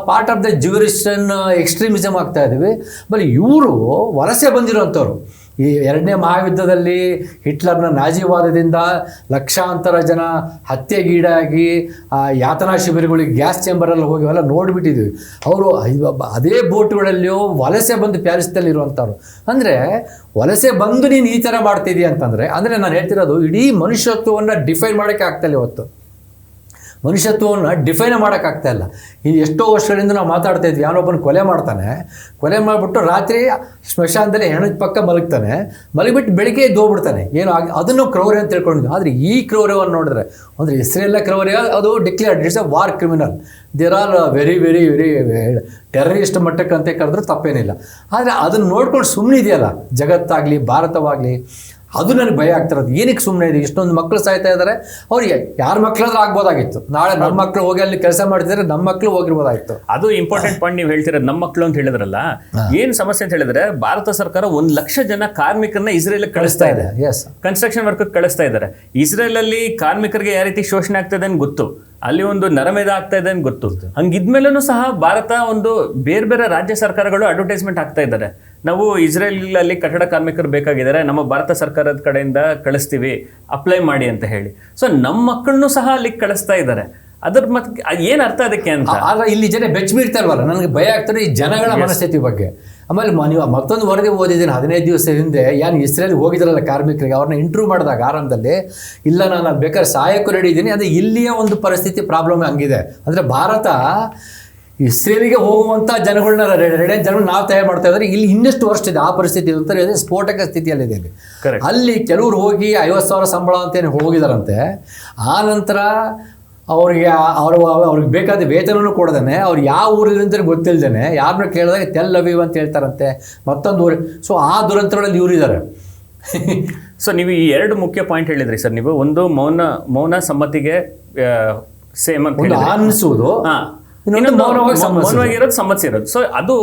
part of the Zionist extremism ಆಗ್ತಾ ಇದ್ದೀವಿ ಬಟ್ ಇವರು ವಲಸೆ ಬಂದಿರೋಂಥವ್ರು. ಈ ಎರಡನೇ ಮಹಾಯುದ್ಧದಲ್ಲಿ ಹಿಟ್ಲರ್ನ ನಾಜಿವಾದದಿಂದ ಲಕ್ಷಾಂತರ ಜನ ಹತ್ಯೆಗೀಡಾಗಿ, ಆ, ಯಾತನಾ ಶಿಬಿರಗಳಿಗೆ ಗ್ಯಾಸ್ ಚೇಂಬರಲ್ಲಿ ಹೋಗಿ ಅವೆಲ್ಲ ನೋಡಿಬಿಟ್ಟಿದ್ವಿ. ಅವರು ಅದೇ ಬೋಟ್ಗಳಲ್ಲಿಯೋ ವಲಸೆ ಬಂದು ಪ್ಯಾರಿಸ್ದಲ್ಲಿ ಇರುವಂಥವ್ರು ಅಂದರೆ ವಲಸೆ ಬಂದು ನೀನು ಈ ಥರ ಮಾಡ್ತಿದ್ದೀಯ ಅಂತಂದರೆ, ಅಂದರೆ ನಾನು ಹೇಳ್ತಿರೋದು ಇಡೀ ಮನುಷ್ಯತ್ವವನ್ನು ಡಿಫೈನ್ ಮಾಡೋಕ್ಕೆ ಆಗ್ತಾಯಿಲ್ಲ ಇವತ್ತು. ಮನುಷ್ಯತ್ವವನ್ನು ಡಿಫೈನ್ ಮಾಡೋಕ್ಕಾಗ್ತಾ ಇಲ್ಲ. ಈ ಎಷ್ಟೋ ವರ್ಷಗಳಿಂದ ನಾವು ಮಾತಾಡ್ತಾ ಇದ್ವಿ. ಯಾವನೊಬ್ಬನ ಕೊಲೆ ಮಾಡ್ತಾನೆ. ಕೊಲೆ ಮಾಡಿಬಿಟ್ಟು ರಾತ್ರಿ ಸ್ಮಶಾನದಲ್ಲಿ ಹೆಣದ ಪಕ್ಕ ಮಲಗ್ತಾನೆ. ಮಲಗಿಬಿಟ್ಟು ಬೆಳಿಗ್ಗೆ ಎದ್ದೋಗ್ಬಿಡ್ತಾನೆ ಏನು ಆಗಿ, ಅದನ್ನು ಕ್ರೌರ್ಯ ಅಂತ ತಿಳ್ಕೊಂಡಿದ್ವಿ ಆದರೆ ಈ ಕ್ರೌರ್ಯವನ್ನು ನೋಡಿದ್ರೆ, ಅಂದರೆ ಹೆಸರೆಲ್ಲ ಕ್ರೌರ್ಯ, ಅದು declared it's a war criminal there are very very very terrorist ಮಟ್ಟಕ್ಕೆ ಅಂತ ಕರೆದ್ರೆ ತಪ್ಪೇನಿಲ್ಲ. ಆದರೆ ಅದನ್ನು ನೋಡ್ಕೊಂಡು ಸುಮ್ಮನೆ ಇದೆಯಲ್ಲ ಜಗತ್ತಾಗಲಿ, ಭಾರತವಾಗಲಿ ಅದು ನನಗೆ ಭಯ ಆಗ್ತಿರೋದು ಏನಕ್ಕೆ ಸುಮ್ಮನೆ ಇದೆ ಇಷ್ಟೊಂದು ಮಕ್ಕಳು ಸಾಯ್ತಾ ಇದ್ದಾರೆ. ಅವ್ರಿಗೆ ಯಾರ ಮಕ್ಕಳಾದ್ರೂ ಆಗ್ಬೋದಾಗಿತ್ತು. ನಾಳೆ ನಮ್ಮ ಮಕ್ಕಳು ಹೋಗಿ ಅಲ್ಲಿ ಕೆಲಸ ಮಾಡಿದ್ರೆ ನಮ್ಮ ಮಕ್ಕಳು ಹೋಗಿರ್ಬೋದಾಗಿತ್ತು. ಅದು ಇಂಪಾರ್ಟೆಂಟ್ ಪಾಯಿಂಟ್ ನೀವು ಹೇಳ್ತಿರೋದು ನಮ್ಮ ಮಕ್ಕಳು ಅಂತ ಹೇಳಿದ್ರಲ್ಲ ಏನ್ ಸಮಸ್ಯೆ ಅಂತ ಹೇಳಿದ್ರೆ ಭಾರತ ಸರ್ಕಾರ ಒಂದು ಲಕ್ಷ ಜನ ಕಾರ್ಮಿಕರನ್ನ ಇಸ್ರೇಲ್ ಕಳಿಸ್ತಾ ಇದೆ. ಎಸ್ ಕನ್ಸ್ಟ್ರಕ್ಷನ್ ವರ್ಕ್ ಕಳಿಸ್ತಾ ಇದ್ದಾರೆ. ಇಸ್ರೇಲ್ ಅಲ್ಲಿ ಕಾರ್ಮಿಕರಿಗೆ ಯಾವ ರೀತಿ ಶೋಷಣೆ ಆಗ್ತದೆ ಅಂತ ಗೊತ್ತು. ಅಲ್ಲಿ ಒಂದು ನರಮೇಧ ಆಗ್ತಾ ಇದೆ ಅಂತ ಗೊತ್ತು. ಹಂಗಿದ್ಮೇಲೂ ಸಹ ಭಾರತ ಒಂದು ಬೇರೆ ಬೇರೆ ರಾಜ್ಯ ಸರ್ಕಾರಗಳು ಅಡ್ವರ್ಟೈಸ್ಮೆಂಟ್ ಆಗ್ತಾ ಇದ್ದಾರೆ. ನಾವು ಇಸ್ರೇಲ್ ಅಲ್ಲಿ ಕಟ್ಟಡ ಕಾರ್ಮಿಕರು ಬೇಕಾಗಿದ್ದಾರೆ ನಮ್ಮ ಭಾರತ ಸರ್ಕಾರದ ಕಡೆಯಿಂದ ಕಳಿಸ್ತೀವಿ ಅಪ್ಲೈ ಮಾಡಿ ಅಂತ ಹೇಳಿ. ಸೊ ನಮ್ಮ ಮಕ್ಕಳನ್ನೂ ಸಹ ಅಲ್ಲಿಗೆ ಕಳಿಸ್ತಾ ಇದ್ದಾರೆ. ಅದ್ರ ಮತ್ ಏನು ಅರ್ಥ ಅದಕ್ಕೆ ಅಂತ? ಆದ್ರೆ ಇಲ್ಲಿ ಜನ ಬೆಚ್ಚ ಬೀಳ್ತಾರಲ್ಲ ನನಗೆ ಭಯ ಆಗ್ತದೆ ಈ ಜನಗಳ ಮನಸ್ಥಿತಿ ಬಗ್ಗೆ. ಆಮೇಲೆ ನೀವು ಮತ್ತೊಂದು ವರದಿ ಓದಿದ್ದೀನಿ ಹದಿನೈದು ದಿವಸ ಹಿಂದೆ ಏನು ಇಸ್ರೇಲ್ ಹೋಗಿದ್ರಲ್ಲ ಕಾರ್ಮಿಕರಿಗೆ ಅವ್ರನ್ನ ಇಂಟರ್ವ್ಯೂ ಮಾಡಿದಾಗ ಆರಂಭದಲ್ಲಿ ಇಲ್ಲ ನಾನು ಬೇಕಾದ್ರೆ ಸಹಾಯಕ್ಕೂ ರೆಡಿ ಇದ್ದೀನಿ ಅದು ಇಲ್ಲಿಯ ಒಂದು ಪರಿಸ್ಥಿತಿ ಪ್ರಾಬ್ಲಮ್ ಹಂಗಿದೆ. ಅಂದರೆ ಭಾರತ ಇಸ್ರೇಲಿಗೆ ಹೋಗುವಂತ ಜನಗಳನ್ನ ರೆಡಿ ಜನಗಳನ್ನ ನಾವು ತಯಾರು ಮಾಡ್ತಾ ಇದ್ದಾರೆ. ಇಲ್ಲಿ ಇನ್ನಷ್ಟು ವರ್ಷ ಇದೆ ಆ ಪರಿಸ್ಥಿತಿ ಅಂತ ಹೇಳಿದ್ರೆ ಸ್ಫೋಟಕ ಸ್ಥಿತಿಯಲ್ಲಿದೆ ಇಲ್ಲಿ. ಅಲ್ಲಿ ಕೆಲವರು ಹೋಗಿ ಐವತ್ತು ಸಾವಿರ ಸಂಬಳ ಅಂತೇನು ಹೋಗಿದಾರಂತೆ. ಆ ನಂತರ ಅವ್ರಿಗೆ ಅವರು ಅವ್ರಿಗೆ ಬೇಕಾದ ವೇತನವೂ ಕೊಡದೇ ಅವ್ರು ಯಾವ ಊರಿನಿಂದ ಗೊತ್ತಿಲ್ದೇನೆ. ಯಾರನ್ನ ಕೇಳಿದಾಗ ತೆಲ್ ಅವಿವ್ ಅಂತ ಹೇಳ್ತಾರಂತೆ. ಮತ್ತೊಂದು ಊರು. ಸೊ ಆ ದುರಂತಗಳಲ್ಲಿ ಇವರಿದ್ದಾರೆ ಸೊ ನೀವು ಈ ಎರಡು ಮುಖ್ಯ ಪಾಯಿಂಟ್ ಹೇಳಿದ್ರಿ ಸರ್. ನೀವು ಒಂದು ಮೌನ ಮೌನ ಸಮ್ಮತಿಗೆ ಸೇಮ್ ಅಂತ ಒಂದು ಹೇಳಿದ್ರಿ. ಸಮಸ್ಯೆ ಇರೋದು. ಮೌನವಾಗಿರೋದು ಸೊ ಅದು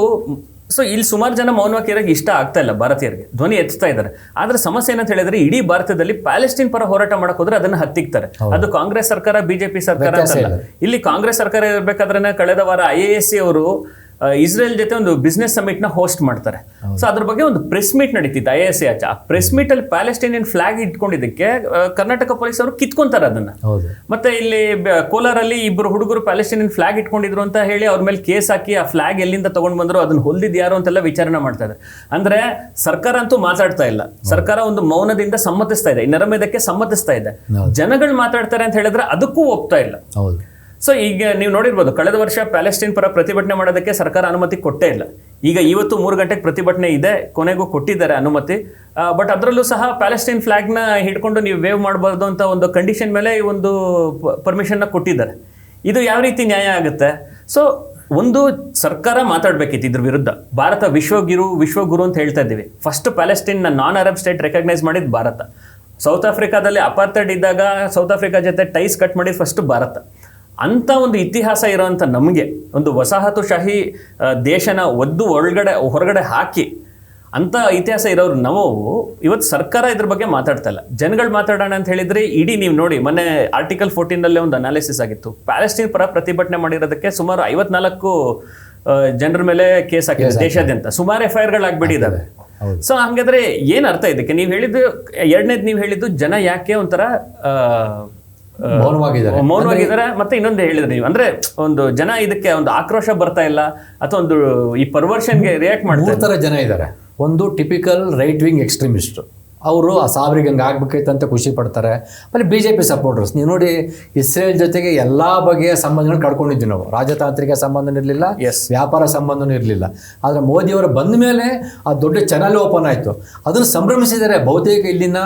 ಸೊ ಇಲ್ಲಿ ಸುಮಾರು ಜನ ಮೌನವಾಗಿ ಇರೋಕೆ ಇಷ್ಟ ಆಗ್ತಾ ಇಲ್ಲ ಭಾರತೀಯರಿಗೆ. ಧ್ವನಿ ಎತ್ತಾ ಇದ್ದಾರೆ. ಆದ್ರೆ ಸಮಸ್ಯೆ ಏನಂತ ಹೇಳಿದ್ರೆ ಇಡೀ ಭಾರತದಲ್ಲಿ ಪ್ಯಾಲೆಸ್ಟೀನ್ ಪರ ಹೋರಾಟ ಮಾಡಕ್ ಹೋದ್ರೆ ಅದನ್ನ ಹತ್ತಿಕ್ತಾರೆ. ಅದು ಕಾಂಗ್ರೆಸ್ ಸರ್ಕಾರ ಬಿಜೆಪಿ ಸರ್ಕಾರ ಅಂತಲ್ಲ. ಇಲ್ಲಿ. ಕಾಂಗ್ರೆಸ್ ಸರ್ಕಾರ ಇರ್ಬೇಕಾದ್ರೆ ಕಳೆದ ವಾರ ಐ ಎ ಎಸ್ ಸಿ ಅವರು ಇಸ್ರೇಲ್ ಜೊತೆ ಒಂದು ಬಿಸ್ನೆಸ್ ಸಮಿಟ್ನ ಹೋಸ್ಟ್ ಮಾಡ್ತಾರೆ. ಸೊ ಅದ್ರ ಬಗ್ಗೆ ಒಂದು ಪ್ರೆಸ್ ಮೀಟ್ ನಡೀತಿತ್ತು ಐ ಎಸ್ ಎ ಆಚೆ ಆ ಪ್ರೆಸ್ ಮೀಟ್ ಅಲ್ಲಿ ಪ್ಯಾಲೆಸ್ಟೀನಿಯನ್ ಫ್ಲಾಗ್ ಇಟ್ಕೊಂಡಿದ್ದಕ್ಕೆ ಕರ್ನಾಟಕ ಪೊಲೀಸ್ ಅವರು ಕಿತ್ಕೊಂತಾರೆ ಅದನ್ನ. ಮತ್ತೆ ಇಲ್ಲಿ ಕೋಲಾರಲ್ಲಿ ಇಬ್ಬರು ಹುಡುಗರು ಪ್ಯಾಲೆಸ್ಟೈನಿಯನ್ ಫ್ಲಾಗ್ ಇಟ್ಕೊಂಡಿದ್ರು ಅಂತ ಹೇಳಿ ಅವ್ರ ಮೇಲೆ ಕೇಸ್ ಹಾಕಿ ಆ ಫ್ಲಾಗ್ ಎಲ್ಲಿಂದ ತಗೊಂಡ್ ಬಂದ್ರು ಅದನ್ನ ಹೊಲ್ದಿದ್ ಯಾರು ಅಂತೆಲ್ಲ ವಿಚಾರಣೆ ಮಾಡ್ತಾ ಇದ್ದಾರೆ. ಅಂದ್ರೆ ಸರ್ಕಾರ ಅಂತೂ ಮಾತಾಡ್ತಾ ಇಲ್ಲ. ಸರ್ಕಾರ ಒಂದು ಮೌನದಿಂದ ಸಮ್ಮತಿಸ್ತಾ ಇದೆ. ಈ ನರಮೇಧಕ್ಕೆ ಸಮ್ಮತಿಸ್ತಾ ಇದೆ. ಜನಗಳು ಮಾತಾಡ್ತಾರೆ ಅಂತ ಹೇಳಿದ್ರೆ ಅದಕ್ಕೂ ಒಪ್ತಾ ಇಲ್ಲ. ಸೊ ಈಗ ನೀವು ನೋಡಿರ್ಬೋದು, ಕಳೆದ ವರ್ಷ ಪ್ಯಾಲೆಸ್ಟೈನ್ ಪರ ಪ್ರತಿಭಟನೆ ಮಾಡೋದಕ್ಕೆ ಸರ್ಕಾರ ಅನುಮತಿ ಕೊಟ್ಟೇ ಇಲ್ಲ. ಈಗ ಇವತ್ತು ಮೂರು ಗಂಟೆಗೆ ಪ್ರತಿಭಟನೆ ಇದೆ, ಕೊನೆಗೂ ಕೊಟ್ಟಿದ್ದಾರೆ ಅನುಮತಿ. ಬಟ್ ಅದರಲ್ಲೂ ಸಹ ಪ್ಯಾಲೆಸ್ಟೈನ್ ಫ್ಲಾಗ್ನ ಹಿಡ್ಕೊಂಡು ನೀವು ವೇವ್ ಮಾಡಬಾರ್ದು ಅಂತ ಒಂದು ಕಂಡೀಷನ್ ಮೇಲೆ ಈ ಒಂದು ಪರ್ಮಿಷನ್ನ ಕೊಟ್ಟಿದ್ದಾರೆ. ಇದು ಯಾವ ರೀತಿ ನ್ಯಾಯ ಆಗುತ್ತೆ? ಸೊ ಒಂದು ಸರ್ಕಾರ ಮಾತಾಡಬೇಕಿತ್ತು ಇದ್ರ ವಿರುದ್ಧ. ಭಾರತ ವಿಶ್ವಗಿರು ವಿಶ್ವಗುರು ಅಂತ ಹೇಳ್ತಾ ಇದ್ದೀವಿ. ಫಸ್ಟ್ ಪ್ಯಾಲೆಸ್ಟೈನ್ನ ನಾನ್ ಅರಬ್ ಸ್ಟೇಟ್ ರೆಕಗ್ನೈಸ್ ಮಾಡಿದ ಭಾರತ. ಸೌತ್ ಆಫ್ರಿಕಾದಲ್ಲಿ ಅಪಾರ್ಥಡ್ ಇದ್ದಾಗ ಸೌತ್ ಆಫ್ರಿಕಾ ಜೊತೆ ಟೈಸ್ ಕಟ್ ಮಾಡಿದ ಫಸ್ಟ್ ಭಾರತ. ಅಂತ ಒಂದು ಇತಿಹಾಸ ಇರೋವಂಥ ನಮಗೆ ಒಂದು ವಸಾಹತುಶಾಹಿ ದೇಶನ ಒದ್ದು ಒಳಗಡೆ ಹೊರಗಡೆ ಹಾಕಿ ಅಂತ ಇತಿಹಾಸ ಇರೋರು ನಾವು ಇವತ್ತು ಸರ್ಕಾರ ಇದ್ರ ಬಗ್ಗೆ ಮಾತಾಡ್ತಾ ಇಲ್ಲ. ಜನಗಳು ಮಾತಾಡೋಣ ಅಂತ ಹೇಳಿದ್ರೆ ಇಡೀ ನೀವು ನೋಡಿ ಮೊನ್ನೆ ಆರ್ಟಿಕಲ್ ಫೋರ್ಟೀನಲ್ಲೇ ಒಂದು ಅನಾಲಿಸಿಸ್ ಆಗಿತ್ತು. ಪ್ಯಾಲೆಸ್ಟೀನ್ ಪರ ಪ್ರತಿಭಟನೆ ಮಾಡಿರೋದಕ್ಕೆ ಸುಮಾರು ಐವತ್ನಾಲ್ಕು ಜನರ ಮೇಲೆ ಕೇಸ್ ಹಾಕಿದೆ ದೇಶಾದ್ಯಂತ. ಸುಮಾರು ಎಫ್ ಐ ಆರ್ಗಳಾಗ್ಬಿಟ್ಟಿದ್ದಾವೆ ಹೌದು. ಸೊ ಹಂಗಾದ್ರೆ ಏನ್ ಅರ್ಥ ಇದಕ್ಕೆ? ನೀವು ಹೇಳಿದ್ದು ಎರಡನೇದು ನೀವು ಹೇಳಿದ್ದು ಜನ ಯಾಕೆ ಒಂಥರ ಮೌನವಾಗಿದ್ದಾರೆ ಮತ್ತೆ ಇನ್ನೊಂದು ಹೇಳಿದ್ರೆ ನೀವು. ಅಂದ್ರೆ ಒಂದು ಜನ ಇದಕ್ಕೆ ಒಂದು ಆಕ್ರೋಶ ಬರ್ತಾ ಇಲ್ಲ ಅಥವಾ ಒಂದು ಈ ಪರ್ವರ್ಷನ್ಗೆ ರಿಯಾಕ್ಟ್ ಮಾಡ್ತಾರೆ ಜನ ಇದ್ದಾರೆ. ಒಂದು ಟಿಪಿಕಲ್ ರೈಟ್ ವಿಂಗ್ ಎಕ್ಸ್ಟ್ರೀಮಿಸ್ಟ್ ಅವರು ಆ ಸಾವಿರಿಗೆ ಹಂಗೆ ಆಗ್ಬೇಕಿತ್ತು ಅಂತ ಖುಷಿ ಪಡ್ತಾರೆ. ಆಮೇಲೆ ಬಿ ಜೆ ಪಿ ಸಪೋರ್ಟರ್ಸ್ ನೀವು ನೋಡಿ ಇಸ್ರೇಲ್ ಜೊತೆಗೆ ಎಲ್ಲ ಬಗೆಯ ಸಂಬಂಧಗಳು ಕಳ್ಕೊಂಡಿದ್ವಿ ನಾವು. ರಾಜತಾಂತ್ರಿಕ ಸಂಬಂಧನೂ ಇರಲಿಲ್ಲ ಎಸ್ ವ್ಯಾಪಾರ ಸಂಬಂಧನೂ ಇರಲಿಲ್ಲ. ಆದರೆ ಮೋದಿಯವರು ಬಂದ ಮೇಲೆ ಆ ದೊಡ್ಡ ಚಾನಲ್ ಓಪನ್ ಆಯಿತು. ಅದನ್ನು ಸಂಭ್ರಮಿಸಿದ್ದಾರೆ. ಬಹುತೇಕ ಇಲ್ಲಿನ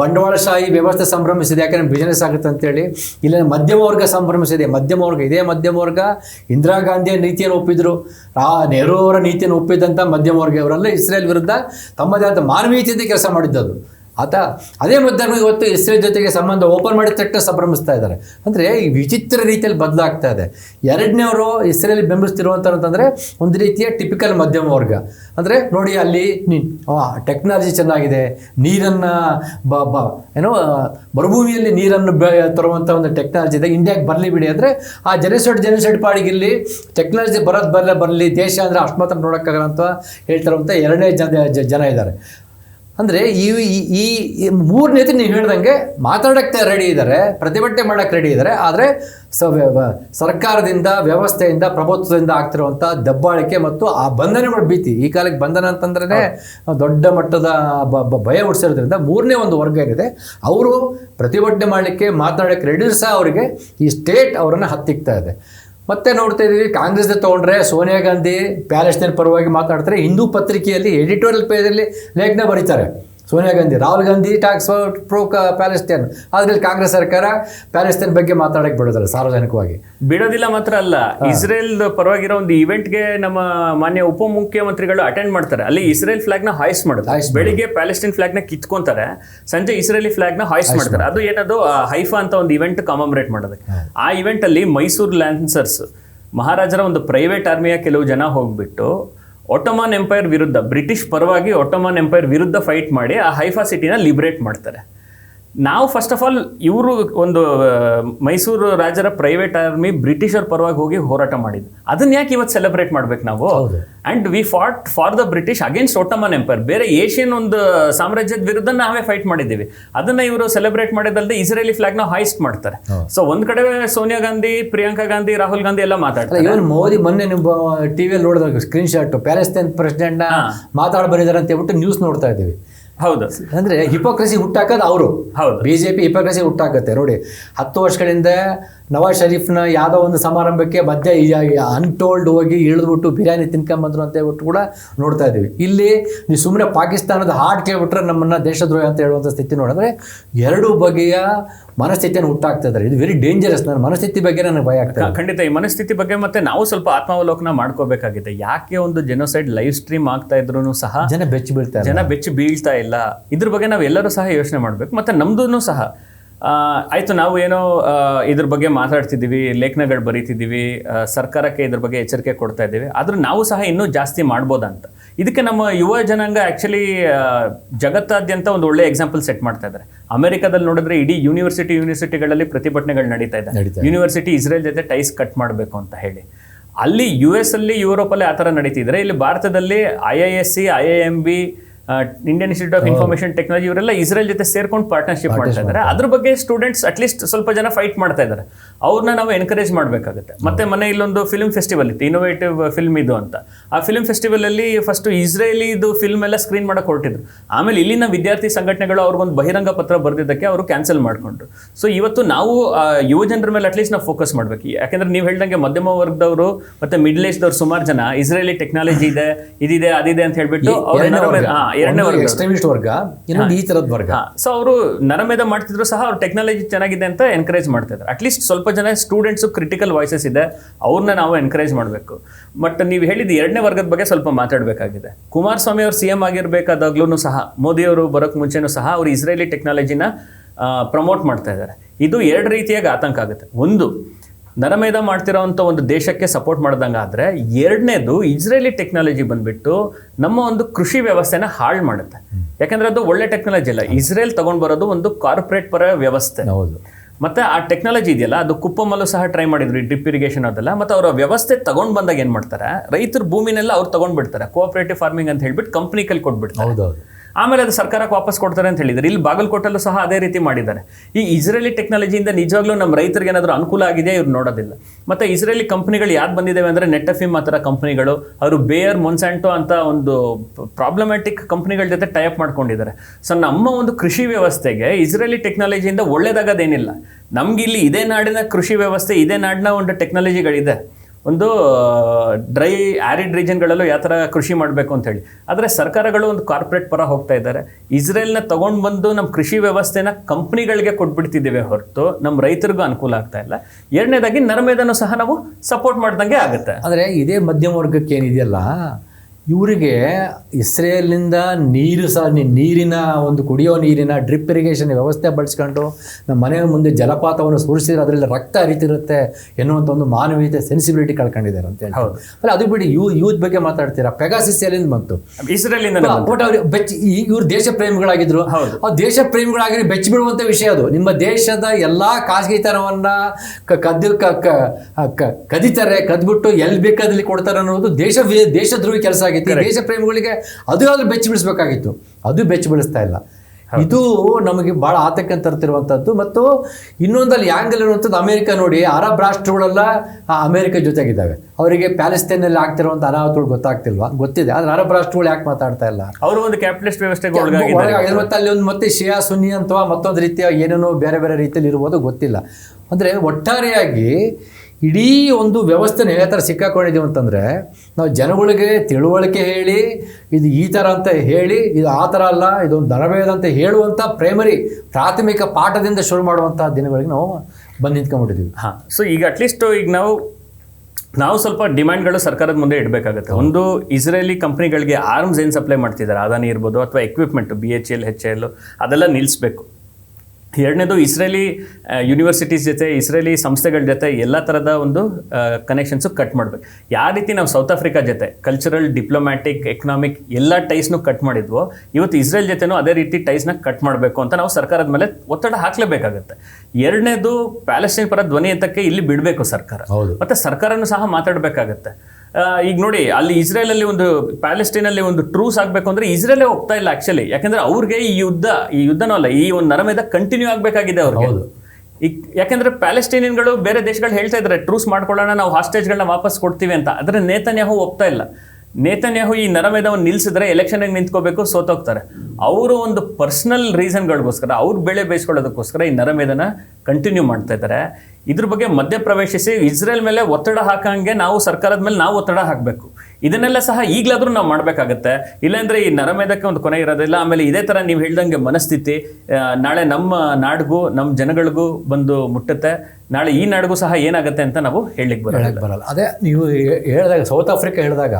ಬಂಡವಾಳಶಾಹಿ ವ್ಯವಸ್ಥೆ ಸಂಭ್ರಮಿಸಿದೆ. ಯಾಕಂದ್ರೆ ಬಿಸ್ನೆಸ್ ಆಗುತ್ತೆ ಅಂತೇಳಿ. ಇಲ್ಲಿನ ಮಧ್ಯಮ ವರ್ಗ ಸಂಭ್ರಮಿಸಿದೆ. ಮಧ್ಯಮ ವರ್ಗ ಇದೇ ಮಧ್ಯಮ ವರ್ಗ. ಇಂದಿರಾ ಗಾಂಧಿಯ ನೀತಿಯನ್ನು ಒಪ್ಪಿದ್ರು. ಆ ನೆಹರು ಅವರ ನೀತಿಯನ್ನು ಒಪ್ಪಿದ್ದಂಥ ಮಧ್ಯಮ ವರ್ಗ ಇವರೆಲ್ಲ ಇಸ್ರೇಲ್ ವಿರುದ್ಧ. ತಮ್ಮದೇ ಆದ ಮಾನವೀಯತೆ ಕೆಲಸ ಮಾಡಿದ್ದದು. ಆತ ಅದೇ ಮಧ್ಯಮ ಇವತ್ತು ಇಸ್ರೇಲ್ ಜೊತೆಗೆ ಸಂಬಂಧ ಓಪನ್ ಮಾಡಿದ ತಕ್ಷಣ ಸಂಭ್ರಮಿಸ್ತಾ ಇದ್ದಾರೆ. ಅಂದರೆ ಈ ವಿಚಿತ್ರ ರೀತಿಯಲ್ಲಿ ಬದಲಾಗ್ತಾ ಇದೆ. ಎರಡನೇವರು ಇಸ್ರೇಲ್ ಬೆಂಬಲಿಸ್ತಿರುವಂಥದ್ದಂದರೆ ಒಂದು ರೀತಿಯ ಟಿಪಿಕಲ್ ಮಧ್ಯಮ ವರ್ಗ. ಅಂದರೆ ನೋಡಿ ಅಲ್ಲಿ ಟೆಕ್ನಾಲಜಿ ಚೆನ್ನಾಗಿದೆ, ನೀರನ್ನು ಬ ಬ, ಏನೋ ಮರುಭೂಮಿಯಲ್ಲಿ ನೀರನ್ನು ಬೆ ತರುವಂಥ ಒಂದು ಟೆಕ್ನಾಲಜಿ ಇದೆ. ಇಂಡಿಯಾಗೆ ಬರಲಿ ಬಿಡಿ ಅಂದರೆ ಆ ಜನಸೈಡ್ ಜನಸೈಡ್ ಪಾಡಿಗಿಲ್ಲಿ ಟೆಕ್ನಾಲಜಿ ಬರೋದು ಬರಲೇ ಬರಲಿ, ದೇಶ ಅಂದರೆ ಅಷ್ಟು ಮಾತ್ರ ನೋಡೋಕ್ಕಾಗಲ್ಲ ಅಂತ ಹೇಳ್ತಾರಂಥ ಎರಡನೇ ಜನ ಜನ ಇದ್ದಾರೆ. ಅಂದರೆ ಈ ಈ- ಮೂರನೇದು ನೀವು ಹೇಳ್ದಂಗೆ ಮಾತಾಡೋಕ್ಕೆ ರೆಡಿ ಇದ್ದಾರೆ ಪ್ರತಿಭಟನೆ ಮಾಡೋಕ್ಕೆ ರೆಡಿ ಇದ್ದಾರೆ ಆದರೆ ಸ ವ್ಯ- ವ್ಯ- ಸರ್ಕಾರದಿಂದ ವ್ಯವಸ್ಥೆಯಿಂದ ಪ್ರಭುತ್ವದಿಂದ ಆಗ್ತಿರುವಂಥ ದಬ್ಬಾಳಿಕೆ ಮತ್ತು ಆ ಬಂಧನಗಳ ಭೀತಿ. ಈ ಕಾಲಕ್ಕೆ ಬಂಧನ ಅಂತಂದ್ರೆ ದೊಡ್ಡ ಮಟ್ಟದ ಭಯ ಹುಡ್ಸಿರೋದ್ರಿಂದ ಮೂರನೇ ಒಂದು ವರ್ಗ ಏನಿದೆ ಅವರು ಪ್ರತಿಭಟನೆ ಮಾಡಲಿಕ್ಕೆ ಮಾತನಾಡೋಕ್ಕೆ ರೆಡಿ ಸಹ ಅವರಿಗೆ ಈ ಸ್ಟೇಟ್ ಅವರನ್ನು ಹತ್ತಿಕ್ತಾ ಇದೆ. ಮತ್ತೆ ನೋಡ್ತಾ ಇದೀವಿ ಕಾಂಗ್ರೆಸ್ ತಗೊಂಡ್ರೆ ಸೋನಿಯಾ ಗಾಂಧಿ ಪ್ಯಾಲೆಸ್ಟೈನ್ ಪರವಾಗಿ ಮಾತಾಡ್ತಾರೆ. ಹಿಂದೂ ಪತ್ರಿಕೆಯಲ್ಲಿ ಎಡಿಟೋರಿಯಲ್ ಪೇಜಲ್ಲಿ ಲೇಖನ ಬರೀತಾರೆ. Sonia Gandhi Rahul Gandhi talks pro Palestine ಆದ್ರೆ ಕಾಂಗ್ರೆಸ್ ಸರ್ಕಾರ ಪ್ಯಾಲೆಸ್ಟೈನ್ ಬಗ್ಗೆ ಮಾತಾಡಕ್ಕೆ ಬಿಡೋದಲ್ಲ ಸಾರ್ವಜನಿಕವಾಗಿ. ಬಿಡೋದಿಲ್ಲ ಮಾತ್ರ ಅಲ್ಲ. ಇಸ್ರೇಲ್ ಪರವಾಗಿರೋ ಒಂದು ಇವೆಂಟ್ಗೆ ನಮ್ಮ ಮಾನ್ಯ ಉಪಮುಖ್ಯಮಂತ್ರಿಗಳು ಅಟೆಂಡ್ ಮಾಡ್ತಾರೆ. ಅಲ್ಲಿ ಇಸ್ರೇಲ್ ಫ್ಲಾಗ್ನ ಹಾಯ್ಸ್ ಮಾಡೋದು ಬೆಳಿಗ್ಗೆ ಪ್ಯಾಲೆಸ್ಟೈನ್ ಫ್ಲಾಗ್ನ ಕಿತ್ಕೊಂತಾರೆ. ಸಂಜೆ ಇಸ್ರೇಲಿ ಫ್ಲಾಗ್ನ ಹಾಯ್ಸ್ ಮಾಡ್ತಾರೆ. ಅದು ಏನದು? ಹೈಫಾ ಅಂತ ಒಂದು ಇವೆಂಟ್ ಕಾಮಮ್ರೇಟ್ ಮಾಡೋದಕ್ಕೆ. ಆ ಇವೆಂಟ್ ಅಲ್ಲಿ ಮೈಸೂರು ಲ್ಯಾನ್ಸರ್ಸ್ ಮಹಾರಾಜರ ಒಂದು ಪ್ರೈವೇಟ್ ಆರ್ಮಿಯ ಕೆಲವು ಜನ ಹೋಗ್ಬಿಟ್ಟು ಒಟೋಮನ್ ಎಂಪೈರ್ ವಿರುದ್ಧ ಬ್ರಿಟಿಷ್ ಪರವಾಗಿ ಒಟೊಮಾನ್ ಎಂಪೈರ್ ವಿರುದ್ಧ ಫೈಟ್ ಮಾಡಿ ಆ ಹೈಫಾ ಸಿಟಿನ ಲಿಬರೇಟ್ ಮಾಡ್ತಾರೆ. ನಾವು ಫಸ್ಟ್ ಆಫ್ ಆಲ್ ಇವರು ಒಂದು ಮೈಸೂರು ರಾಜರ ಪ್ರೈವೇಟ್ ಆರ್ಮಿ ಬ್ರಿಟಿಷರ್ ಪರವಾಗಿ ಹೋಗಿ ಹೋರಾಟ ಮಾಡಿದ್ದು. ಅದನ್ನ ಯಾಕೆ ಇವತ್ತು ಸೆಲೆಬ್ರೇಟ್ ಮಾಡ್ಬೇಕು ನಾವು. And we fought for the British against Ottoman empire ಬೇರೆ ಏಷ್ಯನ್ ಒಂದು ಸಾಮ್ರಾಜ್ಯದ ವಿರುದ್ಧ ನಾವೇ ಫೈಟ್ ಮಾಡಿದ್ದೀವಿ. ಅದನ್ನ ಇವರು ಸೆಲೆಬ್ರೇಟ್ ಮಾಡಿದಲ್ಲದೆ ಇಸ್ರೇಲಿ ಫ್ಲಾಗ್ನ ಹಾಯಿಸ್ಟ್ ಮಾಡ್ತಾರೆ. ಸೊ ಒಂದ್ ಕಡೆ ಸೋನಿಯಾ ಗಾಂಧಿ ಪ್ರಿಯಾಂಕಾ ಗಾಂಧಿ ರಾಹುಲ್ ಗಾಂಧಿ ಎಲ್ಲ ಮಾತಾಡ್ತಾರೆ. ಇವನ್ ಮೋದಿ ಮೊನ್ನೆ ನೀವು ಟಿವಿಯಲ್ಲಿ ನೋಡಿದಾಗ ಸ್ಕ್ರೀನ್ ಶಾಟ್ ಪ್ಯಾಲೆಸ್ಟೈನ್ ಪ್ರೆಸಿಡೆಂಟ್ನ ಮಾತಾಡ ಬಂದಿದ್ದಾರೆ ಅಂತ ಹೇಳ್ಬಿಟ್ಟು ನ್ಯೂಸ್ ನೋಡ್ತಾ ಇದ್ದೀವಿ. ಹೌದು. ಅಂದ್ರೆ ಹಿಪೋಕ್ರಸಿ ಹುಟ್ಟಾಕೋದು ಅವರು. ಹೌದು. ಬಿಜೆಪಿ ಜೆ ಪಿ ಹಿಪೋಕ್ರಸಿ ಹುಟ್ಟಾಕತ್ತೆ. ನೋಡಿ ಹತ್ತು ವರ್ಷಗಳಿಂದ ನವಾಜ್ ಶರೀಫ್ನ ಯಾವುದೋ ಒಂದು ಸಮಾರಂಭಕ್ಕೆ ಮಧ್ಯೆ ಅನ್ಟೋಲ್ಡ್ ಹೋಗಿ ಇಳಿದ್ಬಿಟ್ಟು ಬಿರಿಯಾನಿ ತಿನ್ಕೊಂಬಂದ್ರು ಅಂತ ಹೇಳ್ಬಿಟ್ಟು ಕೂಡ ನೋಡ್ತಾ ಇದ್ದೀವಿ. ಇಲ್ಲಿ ನೀವು ಸುಮ್ಮನೆ ಪಾಕಿಸ್ತಾನದ ಹಾಡು ಕೇಳ್ಬಿಟ್ರೆ ನಮ್ಮನ್ನು ದೇಶದ್ರೋಹ ಅಂತ ಹೇಳುವಂಥ ಸ್ಥಿತಿ ನೋಡಿದ್ರೆ ಎರಡು ಬಗೆಯ ಮನಸ್ಥಿತಿಯನ್ನು ಹುಟ್ಟಾಕ್ತಾ ಇದ್ದಾರೆ. ಇದು ವೆರಿ ಡೇಂಜರಸ್ ನನ್ನ ಮನಸ್ಥಿತಿ ಬಗ್ಗೆ ನನಗೆ ಭಯ ಆಗ್ತದೆ ಖಂಡಿತ ಈ ಮನಸ್ಥಿತಿ ಬಗ್ಗೆ ಮತ್ತೆ ನಾವು ಸ್ವಲ್ಪ ಆತ್ಮಾವಲೋಕನ ಮಾಡ್ಕೋಬೇಕಾಗಿದೆ. ಯಾಕೆ ಒಂದು ಜೆನೋಸೈಡ್ ಲೈವ್ ಸ್ಟ್ರೀಮ್ ಆಗ್ತಾ ಇದ್ರು ಸಹ ಜನ ಬೆಚ್ಚಿ ಬೀಳ್ತಾರೆ ಜನ ಬೆಚ್ಚಿ ಬೀಳ್ತಾ ಇಲ್ಲ. ಇದ್ರ ಬಗ್ಗೆ ನಾವು ಎಲ್ಲರೂ ಸಹ ಯೋಚನೆ ಮಾಡಬೇಕು. ಮತ್ತೆ ನಮ್ದು ಸಹ ಆಯ್ತು ನಾವು ಏನೋ ಇದ್ರ ಬಗ್ಗೆ ಮಾತಾಡ್ತಿದ್ದೀವಿ ಲೇಖನಗಳು ಬರೀತಿದ್ದೀವಿ ಸರ್ಕಾರಕ್ಕೆ ಇದ್ರ ಬಗ್ಗೆ ಎಚ್ಚರಿಕೆ ಕೊಡ್ತಾ ಇದ್ದೀವಿ. ಆದರೂ ನಾವು ಸಹ ಇನ್ನೂ ಜಾಸ್ತಿ ಮಾಡ್ಬೋದಂತ. ಇದಕ್ಕೆ ನಮ್ಮ ಯುವ ಜನಾಂಗ ಆ್ಯಕ್ಚುಲಿ ಜಗತ್ತಾದ್ಯಂತ ಒಂದು ಒಳ್ಳೆ ಎಕ್ಸಾಂಪಲ್ ಸೆಟ್ ಮಾಡ್ತಾ ಇದ್ದಾರೆ ಅಮೆರಿಕಾದಲ್ಲಿ ನೋಡಿದ್ರೆ ಇಡೀ ಯೂನಿವರ್ಸಿಟಿ ಯೂನಿವರ್ಸಿಟಿಗಳಲ್ಲಿ ಪ್ರತಿಭಟನೆಗಳು ನಡೀತಾ ಇದೆ. ಯೂನಿವರ್ಸಿಟಿ ಇಸ್ರೇಲ್ ಜೊತೆ ಟೈಸ್ ಕಟ್ ಮಾಡಬೇಕು ಅಂತ ಹೇಳಿ. ಅಲ್ಲಿ ಯು ಎಸ್ ಅಲ್ಲಿ ಯುರೋಪಲ್ಲಿ ಆ ಥರ ನಡೀತಿದ್ರೆ ಇಲ್ಲಿ ಭಾರತದಲ್ಲಿ I I S C I I M B Indian Institute of Information Technology ಇವರೆಲ್ಲ ಇಸ್ರೇಲ್ ಜೊತೆ ಸೇರ್ಕೊಂಡು ಪಾರ್ಟ್ನರ್ಶಿಪ್ ಮಾಡ್ತಾ ಇದ್ದಾರೆ. ಅದ್ರ ಬಗ್ಗೆ ಸ್ಟೂಡೆಂಟ್ಸ್ ಅಟ್ಲೀಸ್ಟ್ ಸ್ವಲ್ಪ ಜನ ಫೈಟ್ ಮಾಡ್ತಾ ಇದ್ದಾರೆ. ಅವ್ರನ್ನ ನಾವು ಎನ್ಕರೇಜ್ ಮಾಡಬೇಕಾಗುತ್ತೆ. ಮತ್ತೆ ಮನೆ ಇಲ್ಲೊಂದು ಫಿಲ್ಮ್ ಫೆಸ್ಟಿವಲ್ ಇತ್ತು ಇನೋವೇಟಿವ್ ಫಿಲ್ಮ್ ಇದು ಅಂತ. ಆ ಫಿಲ್ಮ್ ಫೆಸ್ಟಿವಲ್ ಅಲ್ಲಿ ಫಸ್ಟ್ ಇಸ್ರೇಲಿದು ಫಿಲ್ಮ್ ಎಲ್ಲ ಸ್ಕ್ರೀನ್ ಮಾಡಕ್ಕೆ ಹೊರಟಿದ್ರು. ಆಮೇಲೆ ಇಲ್ಲಿನ ವಿದ್ಯಾರ್ಥಿ ಸಂಘಟನೆಗಳು ಅವ್ರಿಗೊಂದು ಬಹಿರಂಗ ಪತ್ರ ಬರೆದಿದ್ದಕ್ಕೆ ಅವರು ಕ್ಯಾನ್ಸಲ್ ಮಾಡ್ಕೊಂಡ್ರು. ಸೊ ಇವತ್ತು ನಾವು ಯುವ ಜನರ ಮೇಲೆ ಅಟ್ಲೀಸ್ಟ್ ನಾವು ಫೋಕಸ್ ಮಾಡ್ಬೇಕು. ಯಾಕಂದ್ರೆ ನೀವು ಹೇಳ್ದಂಗೆ ಮಧ್ಯಮ ವರ್ಗದವರು ಮತ್ತೆ ಮಿಡ್ಲ್ ಏಜ್ದವ್ರು ಸುಮಾರು ಜನ ಇಸ್ರೇಲಿ ಟೆಕ್ನಾಲಜಿ ಇದೆ ಇದಿದೆ ಅದಿದೆ ಅಂತ ಹೇಳ್ಬಿಟ್ಟು ಅವ್ರ ಎರಡನೇ ವರ್ಗ. ವರ್ಗ ಎಕ್ಸ್ಟ್ರೀಮಿಸ್ಟ್ ವರ್ಗ ಇನ್ನೊಂದು ಈ ತರದ ವರ್ಗ. ಸೊ ಅವರು ನರಮೇಧ ಮಾಡ್ತಿದ್ರು ಸಹ ಅವ್ರ ಟೆಕ್ನಾಲಜಿ ಚೆನ್ನಾಗಿದೆ ಅಂತ ಎನ್ಕರೇಜ್ ಮಾಡ್ತಾ ಇದ್ದಾರೆ ಅಟ್ಲೀಸ್ಟ್ ಸ್ವಲ್ಪ ಜನ ಸ್ಟೂಡೆಂಟ್ಸ್ ಕ್ರಿಟಿಕಲ್ ವಾಯ್ಸಸ್ ಇದೆ ಅವ್ರನ್ನ ನಾವು ಎನ್ಕರೇಜ್ ಮಾಡಬೇಕು. ಬಟ್ ನೀವು ಹೇಳಿದ ಎರಡನೇ ವರ್ಗದ ಬಗ್ಗೆ ಸ್ವಲ್ಪ ಮಾತಾಡಬೇಕಾಗಿದೆ. ಕುಮಾರಸ್ವಾಮಿ ಅವರು ಸಿ ಎಂ ಆಗಿರ್ಬೇಕಾದಾಗ್ಲೂ ಸಹ ಮೋದಿ ಅವರು ಬರೋಕ್ ಮುಂಚೆನೂ ಸಹ ಅವರು ಇಸ್ರೇಲಿ ಟೆಕ್ನಾಲಜಿನ ಪ್ರಮೋಟ್ ಮಾಡ್ತಾ ಇದ್ದಾರೆ. ಇದು ಎರಡು ರೀತಿಯಾಗಿ ಆತಂಕ ಆಗುತ್ತೆ. ಒಂದು ನರಮೇಧ ಮಾಡ್ತಿರೋವಂಥ ಒಂದು ದೇಶಕ್ಕೆ ಸಪೋರ್ಟ್ ಮಾಡ್ದಂಗೆ ಆದರೆ ಎರಡನೇದು ಇಸ್ರೇಲಿ ಟೆಕ್ನಾಲಜಿ ಬಂದ್ಬಿಟ್ಟು ನಮ್ಮ ಒಂದು ಕೃಷಿ ವ್ಯವಸ್ಥೆನ ಹಾಳು ಮಾಡುತ್ತೆ. ಯಾಕಂದ್ರೆ ಅದು ಒಳ್ಳೆ ಟೆಕ್ನಾಲಜಿ ಅಲ್ಲ. ಇಸ್ರೇಲ್ ತೊಗೊಂಡು ಬರೋದು ಒಂದು ಕಾರ್ಪೊರೇಟ್ ಪರ ವ್ಯವಸ್ಥೆ. ಹೌದು. ಮತ್ತೆ ಆ ಟೆಕ್ನಾಲಜಿ ಇದೆಯಲ್ಲ ಅದು ಕುಪ್ಪಮಲ್ಲೂ ಸಹ ಟ್ರೈ ಮಾಡಿದ್ರು ಡ್ರಿಪ್ ಇರಿಗೇಷನ್ ಅದೆಲ್ಲ. ಮತ್ತೆ ಅವರ ವ್ಯವಸ್ಥೆ ತಗೊಂಡ್ ಬಂದಾಗ ಏನು ಮಾಡ್ತಾರೆ? ರೈತರ ಭೂಮಿನೆಲ್ಲ ಅವ್ರು ತಗೊಂಡ್ಬಿಡ್ತಾರೆ. ಕೋಆಪರೇಟಿವ್ ಫಾರ್ಮಿಂಗ್ ಅಂತ ಹೇಳ್ಬಿಟ್ಟು ಕಂಪ್ನಿ ಕೈಲಿ ಕೊಟ್ಬಿಡ್ತಾರೆ. ಹೌದೌದು. ಆಮೇಲೆ ಅದು ಸರ್ಕಾರಕ್ಕೆ ವಾಪಸ್ ಕೊಡ್ತಾರೆ ಅಂತ ಹೇಳಿದ್ದಾರೆ. ಇಲ್ಲಿ ಬಾಗಲಕೋಟಲ್ಲೂ ಸಹ ಅದೇ ರೀತಿ ಮಾಡಿದ್ದಾರೆ. ಈ ಇಸ್ರೇಲಿ ಟೆಕ್ನಾಲಜಿಯಿಂದ ನಿಜವಾಗ್ಲೂ ನಮ್ಮ ರೈತರಿಗೆ ಏನಾದರೂ ಅನುಕೂಲ ಆಗಿದೆ ಇವ್ರು ನೋಡೋದಿಲ್ಲ. ಮತ್ತು ಇಸ್ರೇಲಿ ಕಂಪ್ನಿಗಳು ಯಾವ್ದು ಬಂದಿದ್ದಾವೆ ಅಂದರೆ ನೆಟ್ಟಫಿಮ್ ಆ ಥರ ಕಂಪ್ನಿಗಳು, ಅವರು ಬೇಯರ್ ಮೊನ್ಸ್ಯಾಂಟೋ ಅಂತ ಒಂದು ಪ್ರಾಬ್ಲಮ್ಯಾಟಿಕ್ ಕಂಪ್ನಿಗಳ ಜೊತೆ ಟೈಪ್ ಮಾಡ್ಕೊಂಡಿದ್ದಾರೆ. ಸೊ ನಮ್ಮ ಒಂದು ಕೃಷಿ ವ್ಯವಸ್ಥೆಗೆ ಇಸ್ರೇಲಿ ಟೆಕ್ನಾಲಜಿಯಿಂದ ಒಳ್ಳೇದಾಗೋದೇನಿಲ್ಲ. ನಮಗಿಲ್ಲಿ ಇದೇ ನಾಡಿನ ಕೃಷಿ ವ್ಯವಸ್ಥೆ, ಇದೇ ನಾಡಿನ ಒಂದು ಟೆಕ್ನಾಲಜಿಗಳಿದೆ. ಒಂದು ಡ್ರೈ ಆರಿಡ್ ರೀಜನ್ಗಳಲ್ಲೂ ಯಾವ ಥರ ಕೃಷಿ ಮಾಡಬೇಕು ಅಂತ ಹೇಳಿ. ಆದರೆ ಸರ್ಕಾರಗಳು ಒಂದು ಕಾರ್ಪೊರೇಟ್ ಪರ ಹೋಗ್ತಾ ಇದ್ದಾರೆ. ಇಸ್ರೇಲ್ನ ತೊಗೊಂಡು ಬಂದು ನಮ್ಮ ಕೃಷಿ ವ್ಯವಸ್ಥೆನ ಕಂಪ್ನಿಗಳಿಗೆ ಕೊಟ್ಬಿಡ್ತಿದ್ದೇವೆ ಹೊರತು ನಮ್ಮ ರೈತರಿಗೂ ಅನುಕೂಲ ಆಗ್ತಾ ಇಲ್ಲ. ಎರಡನೇದಾಗಿ ನರಮೇದನ್ನು ಸಹ ನಾವು ಸಪೋರ್ಟ್ ಮಾಡ್ದಂಗೆ ಆಗುತ್ತೆ. ಆದರೆ ಇದೇ ಮಧ್ಯಮ ವರ್ಗಕ್ಕೆ ಏನಿದೆಯಲ್ಲ ಇವರಿಗೆ ಇಸ್ರೇಲಿಂದ ನೀರು ಸಹ ನೀರಿನ ಒಂದು ಕುಡಿಯೋ ನೀರಿನ ಡ್ರಿಪ್ ಇರಿಗೇಷನ್ ವ್ಯವಸ್ಥೆ ಬಳಸ್ಕೊಂಡು ನಮ್ಮ ಮನೆಯ ಮುಂದೆ ಜಲಪಾತವನ್ನು ಸುರಿಸಿದ್ರೆ ಅದರಲ್ಲಿ ರಕ್ತ ಹರಿತಿರುತ್ತೆ ಎನ್ನುವಂಥ ಒಂದು ಮಾನವೀಯತೆ ಸೆನ್ಸಿಬಿಲಿಟಿ ಕಳ್ಕೊಂಡಿದ್ದಾರೆ ಅಂತ ಹೇಳಿ. ಅಲ್ಲ ಅದು ಬಿಡಿ ಯೂ ಯೂತ್ ಬಗ್ಗೆ ಮಾತಾಡ್ತೀರಾ? ಪೆಗಾಸಿಸ್ ಎಲ್ಲಿಂದ ಬಂತು. ಇಸ್ರೇಲಿಂದ ಬಟ್ ಅವ್ರು ಬೆಚ್ಚಿ ಈ- ಇವ್ರು ದೇಶ ಪ್ರೇಮಿಗಳಾಗಿದ್ರು. ಆ ದೇಶ ಪ್ರೇಮಿಗಳಾಗಿ ಬೆಚ್ಚಿ ಬಿಡುವಂಥ ವಿಷಯ ಅದು. ನಿಮ್ಮ ದೇಶದ ಎಲ್ಲ ಖಾಸಗಿತನವನ್ನು ಕದ್ದು ಕದಿತಾರೆ ಕದ್ಬಿಟ್ಟು ಎಲ್ಲಿ ಬೇಕಾದಲ್ಲಿ ಕೊಡ್ತಾರೆ ಅನ್ನೋದು ದೇಶ ದೇಶದ್ರೂ ದೇಶದ್ರೋಹಿ ಕೆಲಸ ಆಗಿತ್ತು ಈ ದೇಶ ಪ್ರೇಮಿಗಳಿಗೆ ಅದು ಆದ್ರೂ ಬೆಚ್ಚಿ ಬಿಡಿಸ್ಬೇಕಾಗಿತ್ತು ಅದು ಬೆಚ್ಚಿ ಬಿಡಿಸ್ತಾ ಇಲ್ಲ. ಇದು ನಮಗೆ ಬಹಳ ಆತಂಕ ತರ್ತಿರುವಂಥದ್ದು ಮತ್ತು ಇನ್ನೊಂದಲ್ಲಿ ಆಂಗಲ್ ಇರುವಂಥದ್ದು ಅಮೆರಿಕ ನೋಡಿ ಅರಬ್ ರಾಷ್ಟ್ರಗಳೆಲ್ಲ ಅಮೆರಿಕ ಜೊತೆಗಿದ್ದಾವೆ. ಅವರಿಗೆ ಪ್ಯಾಲೆಸ್ತೇನಲ್ಲಿ ಆಗ್ತಿರುವಂಥ ಅನಾಹುತಗಳು ಗೊತ್ತಾಗ್ತಿಲ್ವಾ? ಗೊತ್ತಿದೆ. ಆದ್ರೆ ಅರಬ್ ರಾಷ್ಟ್ರಗಳು ಯಾಕೆ ಮಾತಾಡ್ತಾ ಇಲ್ಲ? ಅವರು ಒಂದು ಕ್ಯಾಪಿಟಲಿಸ್ಟ್ ವ್ಯವಸ್ಥೆ. ಮತ್ತೆ ಅಲ್ಲಿ ಒಂದು ಮತ್ತೆ ಶಿಯಾ ಸುನ್ನಿ ಅಂತ ಮತ್ತೊಂದು ರೀತಿಯ ಏನೇನೋ ಬೇರೆ ಬೇರೆ ರೀತಿಯಲ್ಲಿ ಇರ್ಬೋದು ಗೊತ್ತಿಲ್ಲ. ಅಂದರೆ ಒಟ್ಟಾರೆಯಾಗಿ ಇಡೀ ಒಂದು ವ್ಯವಸ್ಥೆನ ಯಾವ ಥರ ಸಿಕ್ಕಾಕೊಂಡಿದ್ದೀವಿ ಅಂತಂದರೆ ನಾವು ಜನಗಳಿಗೆ ತಿಳುವಳಿಕೆ ಹೇಳಿ ಇದು ಈ ಥರ ಅಂತ ಹೇಳಿ ಇದು ಆ ಥರ ಅಲ್ಲ ಇದೊಂದು ದನಭೇದ ಅಂತ ಹೇಳುವಂಥ ಪ್ರೈಮರಿ ಪ್ರಾಥಮಿಕ ಪಾಠದಿಂದ ಶುರು ಮಾಡುವಂಥ ದಿನಗಳಿಗೆ ನಾವು ಬಂದು ನಿಂತ್ಕೊಂಡ್ಬಿಟ್ಟಿದ್ದೀವಿ ಹಾಂ ಸೊ ಈಗ ಅಟ್ಲೀಸ್ಟ್ ಈಗ ನಾವು ನಾವು ಸ್ವಲ್ಪ ಡಿಮ್ಯಾಂಡ್ಗಳು ಸರ್ಕಾರದ ಮುಂದೆ ಇಡಬೇಕಾಗುತ್ತೆ. ಒಂದು ಇಸ್ರೇಲಿ ಕಂಪ್ನಿಗಳಿಗೆ ಆರ್ಮ್ಸ್ ಏನು ಸಪ್ಲೈ ಮಾಡ್ತಿದ್ದಾರೆ? ಅದಾನಿ ಇರ್ಬೋದು ಅಥವಾ equipment B H L H L ಅದೆಲ್ಲ ನಿಲ್ಲಿಸಬೇಕು ಎರಡನೇದು ಇಸ್ರೇಲಿ ಯೂನಿವರ್ಸಿಟೀಸ್ ಜೊತೆ ಇಸ್ರೇಲಿ ಸಂಸ್ಥೆಗಳ ಜೊತೆ ಎಲ್ಲ ಥರದ ಒಂದು ಕನೆಕ್ಷನ್ಸು ಕಟ್ ಮಾಡಬೇಕು. ಯಾವ ರೀತಿ ನಾವು ಸೌತ್ ಆಫ್ರಿಕಾ ಜೊತೆ ಕಲ್ಚರಲ್ ಡಿಪ್ಲೊಮ್ಯಾಟಿಕ್ ಎಕನಾಮಿಕ್ ಎಲ್ಲ ಟೈಸ್ನು ಕಟ್ ಮಾಡಿದ್ವೋ ಇವತ್ತು ಇಸ್ರೇಲ್ ಜೊತೆನೂ ಅದೇ ರೀತಿ ಟೈಸ್ನ ಕಟ್ ಮಾಡಬೇಕು ಅಂತ ನಾವು ಸರ್ಕಾರದ ಮೇಲೆ ಒತ್ತಡ ಹಾಕಲೇಬೇಕಾಗುತ್ತೆ. ಎರಡನೇದು ಪ್ಯಾಲೆಸ್ಟೈನ್ ಪರ ಧ್ವನಿ ಎತ್ತಕ್ಕೆ ಇಲ್ಲಿ ಬಿಡಬೇಕು ಸರ್ಕಾರ. ಹೌದು. ಮತ್ತೆ ಸರ್ಕಾರನೂ ಸಹ ಮಾತಾಡಬೇಕಾಗತ್ತೆ. ಈಗ ನೋಡಿ ಅಲ್ಲಿ ಇಸ್ರೇಲ್ ಅಲ್ಲಿ ಒಂದು ಪ್ಯಾಲೆಸ್ಟೈನಲ್ಲಿ ಒಂದು ಟ್ರೂಸ್ ಆಗಬೇಕು ಅಂದ್ರೆ ಇಸ್ರೇಲೇ ಹೋಗ್ತಾ ಇಲ್ಲ ಆಕ್ಚುಲಿ ಯಾಕಂದ್ರೆ ಅವ್ರಿಗೆ ಈ ಯುದ್ಧ ಈ ಯುದ್ಧನೂ ಅಲ್ಲ ಈ ಒಂದು ನರಮೇಧ ಕಂಟಿನ್ಯೂ ಆಗಬೇಕಾಗಿದೆ ಅವ್ರಿಗೆ. ಹೌದು. ಈಗ ಯಾಕಂದ್ರೆ ಪ್ಯಾಲೆಸ್ಟೈನಿಯನ್ಗಳು ಬೇರೆ ದೇಶಗಳು ಹೇಳ್ತಾ ಇದ್ದಾರೆ ಟ್ರೂಸ್ ಮಾಡ್ಕೊಳ್ಳೋಣ ನಾವು ಹಾಸ್ಟೇಜ್ಗಳನ್ನ ವಾಪಸ್ ಕೊಡ್ತೀವಿ ಅಂತ. ಆದರೆ ನೇತನ್ಯಾಹು ಒಪ್ತಾ ಇಲ್ಲ. ನೇತನ್ಯಾಹು ಈ ನರಮೇಧವನ್ನು ನಿಲ್ಲಿಸಿದ್ರೆ ಎಲೆಕ್ಷನ್ಗೆ ನಿಂತ್ಕೋಬೇಕು, ಸೋತೋಗ್ತಾರೆ. ಅವರು ಒಂದು ಪರ್ಸ್ನಲ್ ರೀಸನ್ಗಳಿಗೋಸ್ಕರ ಅವ್ರ ಬೆಳೆ ಬೇಯಿಸ್ಕೊಳ್ಳೋದಕ್ಕೋಸ್ಕರ ಈ ನರಮೇಧನ ಕಂಟಿನ್ಯೂ ಮಾಡ್ತಾ ಇದ್ದಾರೆ. ಇದ್ರ ಬಗ್ಗೆ ಮಧ್ಯಪ್ರವೇಶಿಸಿ, ಇಸ್ರೇಲ್ ಮೇಲೆ ಒತ್ತಡ ಹಾಕಂಗೆ ನಾವು ಸರ್ಕಾರದ ಮೇಲೆ ನಾವು ಒತ್ತಡ ಹಾಕಬೇಕು. ಇದನ್ನೆಲ್ಲ ಸಹ ಈಗಲಾದರೂ ನಾವು ಮಾಡಬೇಕಾಗತ್ತೆ. ಇಲ್ಲಾಂದ್ರೆ ಈ ನರಮೇಧಕ್ಕೆ ಒಂದು ಕೊನೆ ಇರೋದಿಲ್ಲ. ಆಮೇಲೆ ಇದೇ ಥರ ನೀವು ಹೇಳ್ದಂಗೆ ಮನಸ್ಥಿತಿ ನಾಳೆ ನಮ್ಮ ನಾಡಿಗೂ ನಮ್ಮ ಜನಗಳಿಗೂ ಬಂದು ಮುಟ್ಟುತ್ತೆ. ನಾಳೆ ಈ ನಾಡಿಗೂ ಸಹ ಏನಾಗುತ್ತೆ ಅಂತ ನಾವು ಹೇಳಲಿಕ್ಕೆ ಬರೋಲ್ಲ ಬರಲ್ಲ. ಅದೇ ನೀವು ಹೇಳಿದಾಗ ಸೌತ್ ಆಫ್ರಿಕಾ ಹೇಳಿದಾಗ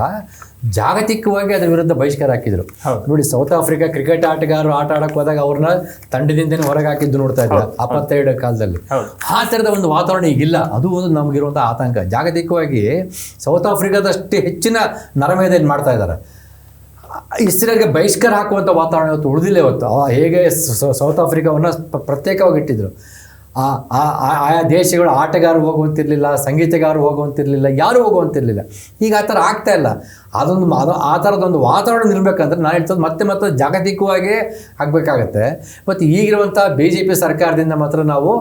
ಜಾಗತಿಕವಾಗಿ ಅದರ ವಿರುದ್ಧ ಬಹಿಷ್ಕಾರ ಹಾಕಿದ್ರು. ನೋಡಿ ಸೌತ್ ಆಫ್ರಿಕಾ ಕ್ರಿಕೆಟ್ ಆಟಗಾರರು ಆಟ ಆಡಕ್ ಹೋದಾಗ ಅವ್ರನ್ನ ತಂಡದಿಂದನೇ ಹೊರಗೆ ಹಾಕಿದ್ದು ನೋಡ್ತಾ ಇದ್ದ ಅಪ್ಪತ್ತೆರಡು ಕಾಲದಲ್ಲಿ. ಆ ಥರದ ಒಂದು ವಾತಾವರಣ ಈಗಿಲ್ಲ. ಅದು ಒಂದು ನಮಗಿರುವಂಥ ಆತಂಕ. ಜಾಗತಿಕವಾಗಿ ಸೌತ್ ಆಫ್ರಿಕಾದಷ್ಟು ಹೆಚ್ಚಿನ ನರಮೇಧ ಮಾಡ್ತಾ ಇದ್ದಾರೆ. ಇಸ್ರೇಲ್ಗೆ ಬಹಿಷ್ಕಾರ ಹಾಕುವಂಥ ವಾತಾವರಣ ಇವತ್ತು ಉಳಿದಿಲ್ಲ ಇವತ್ತು. ಹೇಗೆ ಸೌತ್ ಆಫ್ರಿಕಾವನ್ನು ಪ್ರತ್ಯೇಕವಾಗಿ ಇಟ್ಟಿದ್ರು ಆಯಾ ದೇಶಗಳು ಆಟಗಾರರು ಹೋಗುವಂತಿರಲಿಲ್ಲ ಸಂಗೀತಗಾರರು ಹೋಗುವಂತಿರಲಿಲ್ಲ, ಯಾರು ಹೋಗುವಂತಿರಲಿಲ್ಲ. ಈಗ ಆ ಥರ ಆಗ್ತಾ ಇಲ್ಲ. ಅದೊಂದು ಅದು ಆ ಥರದೊಂದು ವಾತಾವರಣ ನಿರ್ಬೇಕಂದ್ರೆ ನಾನು ಹೇಳ್ತದೆ ಮತ್ತೆ ಮತ್ತೆ ಜಾಗತಿಕವಾಗಿ ಆಗಬೇಕಾಗತ್ತೆ. ಮತ್ತು ಈಗಿರುವಂಥ ಬಿ ಜೆ ಪಿ ಸರ್ಕಾರದಿಂದ ಮಾತ್ರ ನಾವು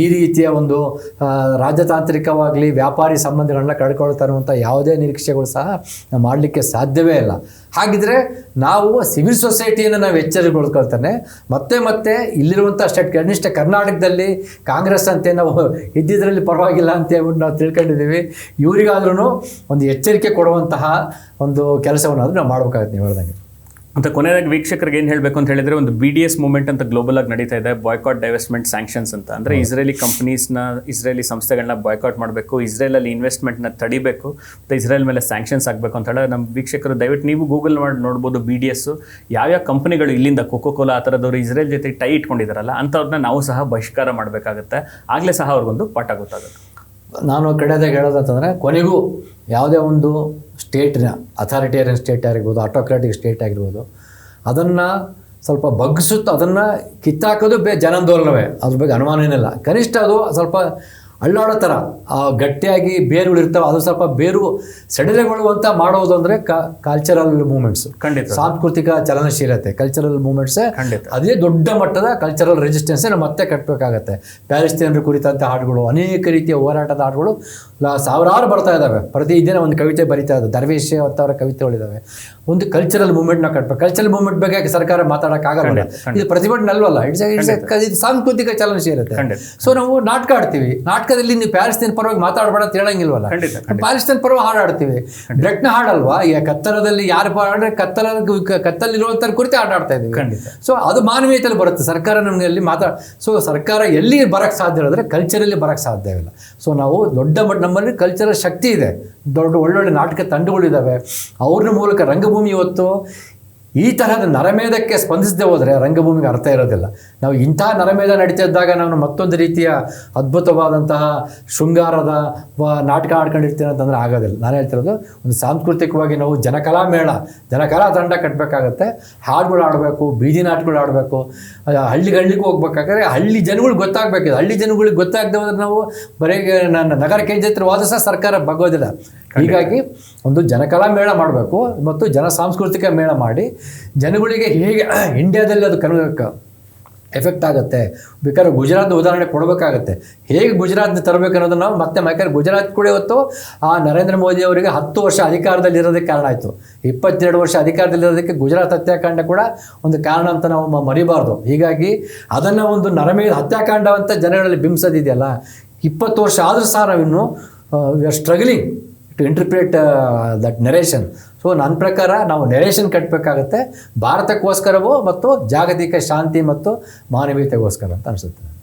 ಈ ರೀತಿಯ ಒಂದು ರಾಜತಾಂತ್ರಿಕವಾಗಲಿ, ವ್ಯಾಪಾರಿ ಸಂಬಂಧಗಳನ್ನ ಕಳ್ಕೊಳ್ತಾ ಇರುವಂಥ ಯಾವುದೇ ನಿರೀಕ್ಷೆಗಳು ಸಹ ಮಾಡಲಿಕ್ಕೆ ಸಾಧ್ಯವೇ ಇಲ್ಲ. ಹಾಗಿದ್ರೆ ನಾವು ಸಿವಿಲ್ ಸೊಸೈಟಿಯನ್ನು ನಾವು ಎಚ್ಚರಗೊಳ್ಕೊಳ್ತಾನೆ. ಮತ್ತೆ ಮತ್ತೆ ಇಲ್ಲಿರುವಂಥ ಸ್ಟೇಟ್ ಕನಿಷ್ಠ ಕರ್ನಾಟಕದಲ್ಲಿ ಕಾಂಗ್ರೆಸ್ ಅಂತೆ ನಾವು ಇದ್ದಿದ್ರಲ್ಲಿ ಪರವಾಗಿಲ್ಲ ಅಂತ ಹೇಳ್ಬಿಟ್ಟು ನಾವು ತಿಳ್ಕೊಂಡಿದ್ದೀವಿ. ಇವರಿಗಾದ್ರೂ ಒಂದು ಎಚ್ಚರಿಕೆ ಕೊಡುವಂತಹ ಒಂದು ಕೆಲಸವನ್ನಾದರೂ ನಾವು ಮಾಡ್ಬೇಕಾಗುತ್ತೆ, ನೀವು ಹೇಳ್ದಂಗೆ. ಮತ್ತು ಕೊನೆಯದಾಗಿ ವೀಕ್ಷಕರಿಗೆ ಏನು ಹೇಳಬೇಕು ಅಂತ ಹೇಳಿದರೆ ಒಂದು ಬಿ ಡಿ ಎಸ್ ಮೂವ್ಮೆಂಟ್ ಅಂತ ಗ್ಲೋಬಲ್ ಆಗಿ ನಡೀತಾ ಇದೆ. ಬಾಯ್ಕಾಟ್ ಡೈವೆಸ್ಟ್ಮೆಂಟ್ ಸ್ಯಾಂಕ್ಷನ್ಸ್ ಅಂತ. ಅಂದರೆ ಇಸ್ರೇಲಿ ಕಂಪ್ನೀಸ್ನ ಇಸ್ರೇಲಿ ಸಂಸ್ಥೆಗಳನ್ನ ಬಾಯ್ಕಾಟ್ ಮಾಡಬೇಕು. ಇಸ್ರೇಲಲ್ಲಿ ಇನ್ವೆಸ್ಟ್ಮೆಂಟ್ನ ತಡಿಬೇಕು. ಮತ್ತು ಇಸ್ರೇಲ್ ಮೇಲೆ ಸ್ಯಾಂಕ್ಷನ್ಸ್ ಆಗಬೇಕು ಅಂತ ಹೇಳಿದ್ರೆ ನಮ್ಮ ವೀಕ್ಷಕರು ದಯವಿಟ್ಟು ನೀವು ಗೂಗಲ್ ಮಾಡಿ ನೋಡ್ಬೋದು ಬಿ ಡಿ ಎಸ್ಸು ಯಾವ್ಯಾವ ಕಂಪ್ನಿಗಳು ಇಲ್ಲಿಂದ ಕೊಕೋ ಕೋಲಾ ಆ ಥರದವರು ಇಸ್ರೇಲ್ ಜೊತೆ ಟೈ ಇಟ್ಕೊಂಡಿದ್ದಾರಲ್ಲ ಅಂಥವ್ರನ್ನ ನಾವು ಸಹ ಬಹಿಷ್ಕಾರ ಮಾಡಬೇಕಾಗುತ್ತೆ. ಆಗಲೇ ಸಹ ಅವ್ರಿಗೊಂದು ಪಾಠ ಗೊತ್ತಾಗುತ್ತೆ. ನಾನು ಕಡೆದಾಗ ಹೇಳೋದಂತಂದರೆ ಕೊನೆಗೂ ಯಾವುದೇ ಒಂದು ಸ್ಟೇಟ್ನ ಅಥಾರಿಟೇರಿಯನ್ ಸ್ಟೇಟ್ ಆಗಿರ್ಬೋದು ಆಟೋಕ್ರಾಟಿಕ್ ಸ್ಟೇಟ್ ಆಗಿರ್ಬೋದು, ಅದನ್ನು ಸ್ವಲ್ಪ ಬಗ್ಗಿಸುತ್ತ ಅದನ್ನು ಕಿತ್ತಾಕೋದು ಬೇ ಜನಾಂದೋಲನವೇ. ಅದ್ರ ಬಗ್ಗೆ ಅನುಮಾನ ಏನಿಲ್ಲ. ಕನಿಷ್ಠ ಅದು ಸ್ವಲ್ಪ ಅಳ್ಳಾಡೋ ಥರ ಆ ಗಟ್ಟಿಯಾಗಿ ಬೇರುಗಳು ಇರ್ತಾವೆ ಅದು ಸ್ವಲ್ಪ ಬೇರು ಸಡಿಲಗೊಳ್ಳುವಂತ ಮಾಡೋದು ಅಂದರೆ ಕಲ್ಚರಲ್ ಮೂಮೆಂಟ್ಸ್ ಖಂಡಿತ. ಸಾಂಸ್ಕೃತಿಕ ಚಲನಶೀಲತೆ ಕಲ್ಚರಲ್ ಮೂಮೆಂಟ್ಸೇ ಖಂಡಿತ. ಅದೇ ದೊಡ್ಡ ಮಟ್ಟದ ಕಲ್ಚರಲ್ ರೆಜಿಸ್ಟೆನ್ಸ್ ನಾವು ಮತ್ತೆ ಕಟ್ಟಬೇಕಾಗತ್ತೆ ಪ್ಯಾಲೆಸ್ತೀನರು ಕುರಿತಂಥ ಹಾಡುಗಳು ಅನೇಕ ರೀತಿಯ ಹೋರಾಟದ ಹಾಡುಗಳು ಸಾವಿರಾರು ಬರ್ತಾ ಇದ್ದಾವೆ ಪ್ರತಿದಿನ ಒಂದು ಕವಿತೆ ಬರಿತಾ ಇದ್ದಾವೆ ದರ್ವೇಶ್ ಅವರ ಕವಿತೆಗಳಿದ್ದಾವೆ ಒಂದು ಕಲ್ಚರಲ್ ಮೂವ್ಮೆಂಟ್ ನಾವು ಕಟ್ಟಬೇಕು ಕಲ್ಚರಲ್ ಮೂವ್ಮೆಂಟ್ ಬಗ್ಗೆ ಸರ್ಕಾರ ಮಾತಾಡೋಕ್ಕಾಗಲ್ಲ ಇದು ಪ್ರತಿಭಟನೆ ಅಲ್ವಲ್ಲ? ಇಟ್ಸ್ ಇಟ್ಸ್ ಇದು ಸಾಂಸ್ಕೃತಿಕ ಚಲನಶೀಲತೆ. ಸೊ ನಾವು ನಾಟಕ ಆಡ್ತೀವಿ. ನಾಟಕದಲ್ಲಿ ನೀವು ಪ್ಯಾಲೆಸ್ತೀನ್ ಪರವಾಗಿ ಮಾತಾಡಬೇಡ ಅಂತ ಹೇಳಂಗಿಲ್ವಲ್ಲ? ಖಂಡಿತ ಪ್ಯಾಲೆಸ್ತೀನ್ ಪರವಾಗಿ ಹಾಡು ಆಡ್ತೀವಿ ಬ್ರೆಟ್ನ ಹಾಡಲ್ವಾ? ಈಗ ಕತ್ತಲದಲ್ಲಿ ಯಾರು ಹಾಡ್ರೆ ಕತ್ತಲ ಕತ್ತಲಿರುವಂಥ ಕುರಿತು ಆಟಾಡ್ತಾ ಇದ್ದೀವಿ. ಖಂಡಿತ. ಸೊ ಅದು ಮಾನವೀಯತೆಯಲ್ಲಿ ಬರುತ್ತೆ. ಸರ್ಕಾರ ನಮಗೆ ಅಲ್ಲಿ ಮಾತಾ ಸೊ ಸರ್ಕಾರ ಎಲ್ಲಿ ಬರಕ್ಕೆ ಸಾಧ್ಯ ಇರೋದ್ರೆ ಕಲ್ಚರಲ್ಲಿ ಸಾಧ್ಯ ಸಾಧ್ಯವಿಲ್ಲ ಸೊ ನಾವು ದೊಡ್ಡ ನಮ್ಮಲ್ಲಿ ಕಲ್ಚರಲ್ ಶಕ್ತಿ ಇದೆ. ದೊಡ್ಡ ಒಳ್ಳೊಳ್ಳೆ ನಾಟಕ ತಂಡಗಳಿದ್ದಾವೆ ಅವ್ರ ಮೂಲಕ ರಂಗಭೂಮಿ ಇವತ್ತು ಈ ತರಹದ ನರಮೇಧಕ್ಕೆ ಸ್ಪಂದಿಸದೆ ಹೋದರೆ ರಂಗಭೂಮಿಗೆ ಅರ್ಥ ಇರೋದಿಲ್ಲ. ನಾವು ಇಂಥ ನರಮೇಧ ನಡೀತಾ ಇದ್ದಾಗ ನಾನು ಮತ್ತೊಂದು ರೀತಿಯ ಅದ್ಭುತವಾದಂತಹ ಶೃಂಗಾರದ ವ- ನಾಟಕ ಆಡ್ಕೊಂಡಿರ್ತೀನಿ ಅಂತಂದ್ರೆ ಆಗೋದಿಲ್ಲ. ನಾನು ಹೇಳ್ತಿರೋದು ಒಂದು ಸಾಂಸ್ಕೃತಿಕವಾಗಿ ನಾವು ಜನಕಲಾ ಮೇಳ ಜನಕಲಾ ತಂಡ ಕಟ್ಟಬೇಕಾಗತ್ತೆ ಹಾಡುಗಳು ಆಡಬೇಕು ಬೀದಿ ನಾಟಕಗಳು ಆಡಬೇಕು ಹಳ್ಳಿಗೆ ಹಳ್ಳಿಗೆ ಹೋಗ್ಬೇಕಾದ್ರೆ ಹಳ್ಳಿ ಜನಗಳಿಗೆ ಗೊತ್ತಾಗಬೇಕು. ಹಳ್ಳಿ ಜನಗಳಿಗೆ ಗೊತ್ತಾಗದೆ ಹೋದ್ರೆ ನಾವು ಬರೀ ನನ್ನ ನಗರ ಕೇಂದ್ರವಾದ ಸಹ ಸರ್ಕಾರ ಬಗ್ಗೋದಿಲ್ಲ. ಹೀಗಾಗಿ ಒಂದು ಜನಕಲಾ ಮೇಳ ಮಾಡಬೇಕು ಮತ್ತು ಜನ ಸಾಂಸ್ಕೃತಿಕ ಮೇಳ ಮಾಡಿ ಜನಗಳಿಗೆ ಹೇಗೆ ಇಂಡಿಯಾದಲ್ಲಿ ಅದು ಕನ್ ಎಫೆಕ್ಟ್ ಆಗುತ್ತೆ. ಬೇಕಾದ್ರೆ ಗುಜರಾತ್ ಉದಾಹರಣೆ ಕೊಡಬೇಕಾಗತ್ತೆ. ಹೇಗೆ ಗುಜರಾತ್ನ ತರಬೇಕು ಅನ್ನೋದನ್ನ ನಾವು ಮತ್ತೆ ಯಾಕಂದ್ರೆ ಗುಜರಾತ್ ಕೂಡ ಇವತ್ತು, ಆ, ನರೇಂದ್ರ ಮೋದಿ ಅವರಿಗೆ ಹತ್ತು ವರ್ಷ ಅಧಿಕಾರದಲ್ಲಿ ಇರೋದಕ್ಕೆ ಕಾರಣ ಆಯಿತು. ಇಪ್ಪತ್ತೆರಡು ವರ್ಷ ಅಧಿಕಾರದಲ್ಲಿ ಇರೋದಕ್ಕೆ ಗುಜರಾತ್ ಹತ್ಯಾಕಾಂಡ ಕೂಡ ಒಂದು ಕಾರಣ ಅಂತ ನಾವು ಮರಿಬಾರ್ದು. ಹೀಗಾಗಿ ಅದನ್ನು ಒಂದು ನರಮೇಧ ಹತ್ಯಾಕಾಂಡ ಅಂತ ಜನಗಳಲ್ಲಿ ಬಿಂಬಿಸೋದಿದೆಯಲ್ಲ, ಇಪ್ಪತ್ತು ವರ್ಷ ಆದರೂ ಸಹ ನಾವಿನ್ನು we are struggling to interpret that narration so ನನ್ನ ಪ್ರಕಾರ ನಾವು ನೆರೇಷನ್ ಕಟ್ಟಬೇಕಾಗತ್ತೆ ಭಾರತಕ್ಕೋಸ್ಕರವೋ ಮತ್ತು ಜಾಗತಿಕ ಶಾಂತಿ ಮತ್ತು ಮಾನವೀಯತೆಗೋಸ್ಕರ ಅಂತ ಅನಿಸುತ್ತೆ.